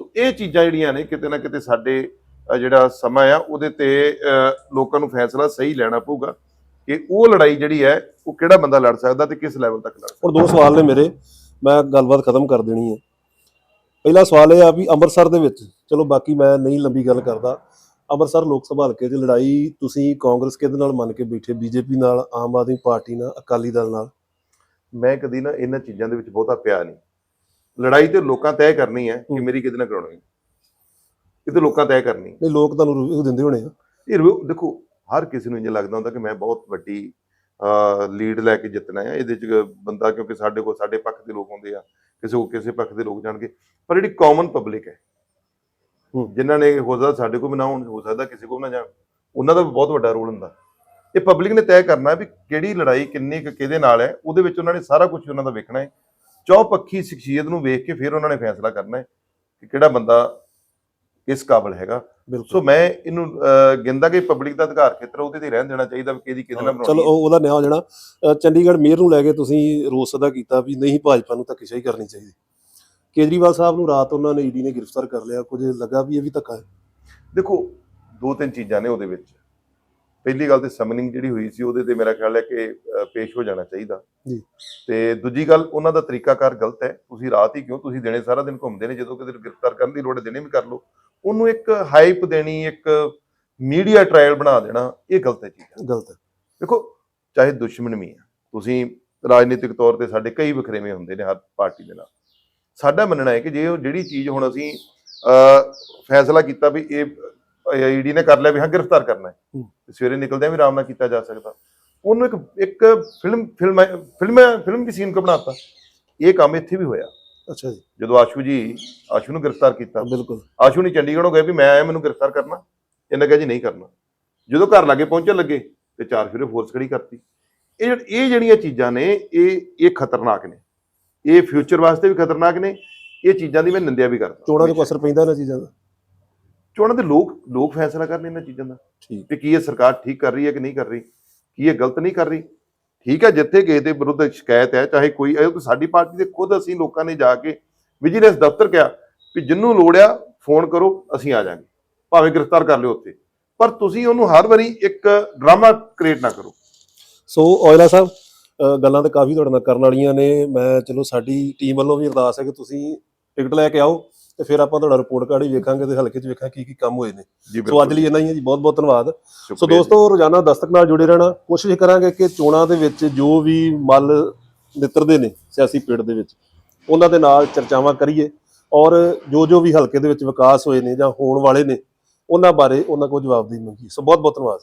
ਸੋ ਇਹ ਚੀਜ਼ਾਂ ਜਿਹੜੀਆਂ ਨੇ ਕਿਤੇ ਨਾ ਕਿਤੇ ਸਾਡੇ ਜਿਹੜਾ ਸਮਾਂ ਆ ਉਹਦੇ ਤੇ ਲੋਕਾਂ ਨੂੰ ਫੈਸਲਾ ਸਹੀ ਲੈਣਾ ਪਊਗਾ ਕਿ ਉਹ ਲੜਾਈ ਜਿਹੜੀ ਹੈ ਉਹ ਕਿਹੜਾ ਬੰਦਾ ਲੜ ਸਕਦਾ ਤੇ ਕਿਸ ਲੈਵਲ ਤੱਕ ਲੜ ਸਕਦਾ। ਹੁਣ ਦੋ ਸਵਾਲ ਨੇ ਮੇਰੇ। ਮੈਂ ਗੱਲਬਾਤ ਖਤਮ ਕਰ ਦੇਣੀ ਹੈ। ਪਹਿਲਾ ਸਵਾਲ ਇਹ ਆ ਵੀ ਅੰਮ੍ਰਿਤਸਰ ਦੇ ਵਿੱਚ ਚਲੋ ਬਾਕੀ ਮੈਂ ਨਹੀਂ ਲੰਬੀ ਗੱਲ ਕਰਦਾ ਅੰਮ੍ਰਿਤਸਰ ਲੋਕ ਸਭਾ ਹਲਕੇ 'ਚ ਲੜਾਈ ਤੁਸੀਂ ਕਾਂਗਰਸ ਕਿਹਦੇ ਨਾਲ ਮੰਨ ਕੇ ਬੈਠੇ ਬੀਜੇਪੀ ਨਾਲ ਆਮ ਆਦਮੀ ਪਾਰਟੀ ਨਾਲ ਅਕਾਲੀ ਦਲ ਨਾਲ? ਮੈਂ ਕਦੀ ਨਾ ਇਹਨਾਂ ਚੀਜ਼ਾਂ ਦੇ ਵਿੱਚ ਬਹੁਤਾ ਪਿਆ ਨਹੀਂ। ਲੜਾਈ ਤੇ ਲੋਕਾਂ ਤੈਅ ਕਰਨੀ ਹੈ ਕਿ। ਮੇਰੀ ਕਿਹਦੇ ਨਾਲ ਕਰਾਉਣੀ ਹੈ। ਇਹ ਤੇ ਲੋਕਾਂ ਤੈਅ ਕਰਨੀ ਨਹੀਂ ਲੋਕ ਤੁਹਾਨੂੰ ਰਿਵਿਊ ਦਿੰਦੇ ਹੋਣੇ ਆ। ਇਹ review- ਦੇਖੋ ਹਰ ਕਿਸੇ ਨੂੰ ਇੰਜ ਲੱਗਦਾ ਹੁੰਦਾ ਕਿ ਮੈਂ ਬਹੁਤ ਵੱਡੀ ਲੀਡ ਲੈ ਕੇ ਜਿੱਤਣਾ ਹੈ ਇਹਦੇ ਚ ਬੰਦਾ ਕਿਉਂਕਿ ਸਾਡੇ ਕੋਲ ਸਾਡੇ ਪੱਖ ਦੇ ਲੋਕ ਹੁੰਦੇ ਆ ਕਿਸੇ ਕੋ ਕਿਸੇ ਪੱਖ ਦੇ ਲੋਕ ਜਾਣਗੇ। ਪਰ ਜਿਹੜੀ ਕਾਮਨ ਪਬਲਿਕ ਹੈ। ਜਿਨ੍ਹਾਂ ਨੇ ਹੋ ਸਕਦਾ ਸਾਡੇ ਕੋਲ ਵੀ ਨਾ ਹੋਣ ਹੋ ਸਕਦਾ ਕਿਸੇ ਕੋਲ ਨਾ ਜਾਣ ਉਹਨਾਂ ਦਾ ਵੀ ਬਹੁਤ ਵੱਡਾ ਰੋਲ ਹੁੰਦਾ। ਇਹ ਪਬਲਿਕ ਨੇ ਤੈਅ ਕਰਨਾ ਵੀ ਕਿਹੜੀ ਲੜਾਈ ਕਿੰਨੀ ਕੁ ਕਿਹਦੇ ਨਾਲ ਹੈ ਉਹਦੇ ਵਿੱਚ ਉਹਨਾਂ ਨੇ ਸਾਰਾ ਕੁਝ ਉਹਨਾਂ ਦਾ ਵੇਖਣਾ ਹੈ। ਚੌਪੱਖੀ ਸ਼ਖਸੀਅਤ ਨੂੰ ਵੇਖ ਕੇ ਫਿਰ ਉਹਨਾਂ ਨੇ ਫੈਸਲਾ ਕਰਨਾ ਹੈ ਕਿ ਕਿਹੜਾ ਬੰਦਾ ਕਿਸ ਕਾਬਲ ਹੈਗਾ। ਸੋ ਮੈਂ ਇਹਨੂੰ ਗਿਣਦਾ ਕਿ ਪਬਲਿਕ ਦਾ ਅਧਿਕਾਰ ਖੇਤਰ ਉਹਦੇ ਤੇ ਰਹਿਣ ਦੇਣਾ ਚਾਹੀਦਾ ਵੀ ਕਿਹਦੀ ਕਿਹਦੇ ਨਾਲ ਚਲੋ ਬਣਾਉਣੀ। ਉਹ- ਉਹਦਾ ਨਿਆਂ ਹੋ ਜਾਣਾ ਚੰਡੀਗੜ੍ਹ ਮੇਅਰ ਨੂੰ ਲੈ ਕੇ ਤੁਸੀਂ ਰੋਸ ਅਦਾ ਕੀਤਾ ਵੀ ਨਹੀਂ ਭਾਜਪਾ ਨੂੰ ਧੱਕੇਸ਼ਾਹੀ ਕਰਨੀ ਚਾਹੀਦੀ। ਕੇਜਰੀਵਾਲ ਸਾਹਿਬ ਨੂੰ ਰਾਤ ਉਹਨਾਂ ਨੇ ਈਡੀ ਨੇ ਗ੍ਰਿਫਤਾਰ ਕਰ ਲਿਆ। ਕੁਝ ਲੱਗਾ ਵੀ ਇਹ ਵੀ ਧੱਕਾ ਹੈ? ਦੇਖੋ ਦੋ ਤਿੰਨ ਚੀਜ਼ਾਂ ਨੇ ਉਹਦੇ ਵਿੱਚ। ਪਹਿਲੀ ਗੱਲ ਤੇ ਸਮਨਿੰਗ ਜਿਹੜੀ ਹੋਈ ਸੀ ਉਹਦੇ ਤੇ ਮੇਰਾ ਖਿਆਲ ਹੈ ਕਿ ਪੇਸ਼ ਹੋ ਜਾਣਾ ਚਾਹੀਦਾ। ਜੀ। ਤੇ ਦੂਜੀ ਗੱਲ ਉਹਨਾਂ ਦਾ ਤਰੀਕਾਕਾਰ ਗਲਤ ਹੈ। ਤੁਸੀਂ ਰਾਤ ਹੀ ਕਿਉਂ? ਤੁਸੀਂ ਦਿਨੇ ਸਾਰਾ ਦਿਨ ਘੁੰਮਦੇ ਨੇ। ਜਦੋਂ ਕਿਤੇ ਗ੍ਰਿਫਤਾਰ ਕਰਨ ਦੀ ਲੋੜ ਦਿਨੇ ਵੀ ਕਰ ਲਓ। ਉਹਨੂੰ ਇੱਕ ਹਾਈਪ ਦੇਣੀ ਇੱਕ ਮੀਡੀਆ ਟ੍ਰਾਇਲ ਬਣਾ ਦੇਣਾ ਇਹ ਗਲਤ ਹੈ ਚੀਜ਼ ਗਲਤ ਹੈ। ਦੇਖੋ ਚਾਹੇ ਦੁਸ਼ਮਣ ਵੀ ਆ ਤੁਸੀਂ ਰਾਜਨੀਤਿਕ ਤੌਰ ਤੇ ਸਾਡੇ ਕਈ ਵਖਰੇਵੇਂ ਹੁੰਦੇ ਨੇ ਹਰ ਪਾਰਟੀ ਦੇ ਨਾਲ। ਸਾਡਾ ਮੰਨਣਾ ਹੈ ਕਿ ਜੇ ਉਹ ਜਿਹੜੀ ਚੀਜ਼ ਹੁਣ ਅਸੀਂ ਫੈਸਲਾ ਕੀਤਾ ਵੀ ਇਹ ਈਡੀ ਨੇ ਕਰ ਲਿਆ ਵੀ ਹਾਂ ਗ੍ਰਿਫਤਾਰ ਕਰਨਾ ਹੈ ਹੂੰ। ਸਵੇਰੇ ਨਿਕਲਦਿਆਂ ਵੀ ਆਰਾਮ ਨਾਲ ਕੀਤਾ ਜਾ ਸਕਦਾ। ਉਹਨੂੰ ਇੱਕ ਇੱਕ ਫਿਲਮ ਫਿਲਮ ਫਿਲਮ ਫਿਲਮ ਦੀ ਸੀਨ ਕੋ ਬਣਾਤਾ। ਇਹ ਕੰਮ ਇੱਥੇ ਵੀ ਹੋਇਆ। ਅੱਛਾ ਜੀ। ਜਦੋਂ ਆਸ਼ੂ ਜੀ ਆਸ਼ੂ ਨੂੰ ਗ੍ਰਿਫਤਾਰ ਕੀਤਾ। ਬਿਲਕੁਲ। ਆਸ਼ੂ ਨਹੀਂ ਚੰਡੀਗੜ੍ਹੋਂ ਗਏ ਵੀ ਮੈਂ ਆਇਆ ਮੈਨੂੰ ਗ੍ਰਿਫਤਾਰ ਕਰਨਾ। ਇਹਨੇ ਕਿਹਾ ਜੀ ਨਹੀਂ ਕਰਨਾ। ਜਦੋਂ ਘਰ ਲਾਗੇ ਪਹੁੰਚਣ ਲੱਗੇ ਤੇ ਚਾਰ ਫਿਰੇ ਫੋਰਸ ਖੜੀ ਕਰਤੀ। ਇਹ ਇਹ ਜਿਹੜੀਆਂ ਚੀਜ਼ਾਂ ਨੇ ਇਹ ਇਹ ਖਤਰਨਾਕ ਨੇ। ਇਹ ਫਿਊਚਰ ਵਾਸਤੇ ਵੀ ਖਤਰਨਾਕ ਨੇ। ਇਹ ਚੀਜ਼ਾਂ ਦੀ ਮੈਂ ਨਿੰਦਿਆ ਵੀ ਕਰਦਾ। ਚੋਣਾਂ 'ਚ ਕੋਈ ਅਸਰ ਪੈਂਦਾ ਇਹਨਾਂ ਚੀਜ਼ਾਂ ਦਾ। ਚੋਣਾਂ ਦੇ ਲੋਕ ਲੋਕ ਫੈਸਲਾ ਕਰਨ ਇਹਨਾਂ ਚੀਜ਼ਾਂ ਦਾ। ਠੀਕ। ਕਿ ਕੀ ਇਹ ਸਰਕਾਰ ਠੀਕ ਕਰ ਰਹੀ ਹੈ ਕਿ ਨਹੀਂ ਕਰ ਰਹੀ? ਕੀ ਇਹ ਗਲਤ ਨਹੀਂ ਕਰ ਰਹੀ? ਠੀਕ ਹੈ, ਜਿੱਥੇ ਕਿਸੇ ਦੇ ਵਿਰੁੱਧ ਸ਼ਿਕਾਇਤ ਹੈ, ਚਾਹੇ ਕੋਈ ਇਹ ਸਾਡੀ ਪਾਰਟੀ ਦੇ ਖੁਦ ਅਸੀਂ ਲੋਕਾਂ ਨੇ ਜਾ ਕੇ ਵਿਜੀਲੈਂਸ ਦਫ਼ਤਰ ਕਿਹਾ ਵੀ ਜਿੰਨੂੰ ਲੋੜ ਆ, ਫੋਨ ਕਰੋ, ਅਸੀਂ ਆ ਜਾਾਂਗੇ। ਭਾਵੇਂ ਗ੍ਰਿਫਤਾਰ ਕਰ ਲਿਓ ਉੱਥੇ। ਪਰ ਤੁਸੀਂ ਉਹਨੂੰ ਹਰ ਵਾਰੀ ਇੱਕ ਡਰਾਮਾ ਕ੍ਰੀਏਟ ਨਾ ਕਰੋ। ਸੋ ਔਜਲਾ ਸਾਹਿਬ ਗੱਲਾਂ ਤਾਂ ਕਾਫੀ ਤੁਹਾਡੇ ਨਾਲ ਕਰਨ ਵਾਲੀਆਂ ਨੇ। ਮੈਂ, ਚਲੋ ਸਾਡੀ ਟੀਮ ਵੱਲੋਂ ਵੀ ਅਰਦਾਸ ਹੈ ਕਿ ਤੁਸੀਂ ਟਿਕਟ ਲੈ ਕੇ ਆਓ। ਤੇ ਫਿਰ ਆਪਾਂ ਤੁਹਾਡਾ ਰਿਪੋਰਟ ਕਾਰਡ ਹੀ ਵੇਖਾਂਗੇ ਤੇ ਹਲਕੇ 'ਚ ਵੇਖਾਂ ਕੀ ਕੀ ਕੰਮ ਹੋਏ ਨੇ। ਸੋ ਅੱਜ ਲਈ ਇੰਨਾ ਹੀ ਹੈ ਜੀ ਬਹੁਤ ਬਹੁਤ ਧੰਨਵਾਦ। ਸੋ। ਦੋਸਤੋ ਰੋਜ਼ਾਨਾ ਦਸਤਕ ਨਾਲ ਜੁੜੇ ਰਹਿਣਾ। ਕੋਸ਼ਿਸ਼ ਕਰਾਂਗੇ ਕਿ ਚੋਣਾਂ ਦੇ ਵਿੱਚ ਜੋ ਵੀ ਮੱਲ ਨਿੱਤਰਦੇ ਨੇ ਸਿਆਸੀ ਪੀੜ ਦੇ ਵਿੱਚ ਉਹਨਾਂ ਦੇ ਨਾਲ ਚਰਚਾਵਾਂ ਕਰੀਏ ਔਰ ਜੋ ਜੋ ਵੀ ਹਲਕੇ ਦੇ ਵਿੱਚ ਵਿਕਾਸ ਹੋਏ ਨੇ ਜਾਂ ਹੋਣ ਵਾਲੇ ਨੇ ਉਹਨਾਂ ਬਾਰੇ ਉਹਨਾਂ ਕੋਲ ਜਵਾਬਦੇਹੀ ਮੰਗੀ ਸੋ ਬਹੁਤ ਬਹੁਤ ਧੰਨਵਾਦ।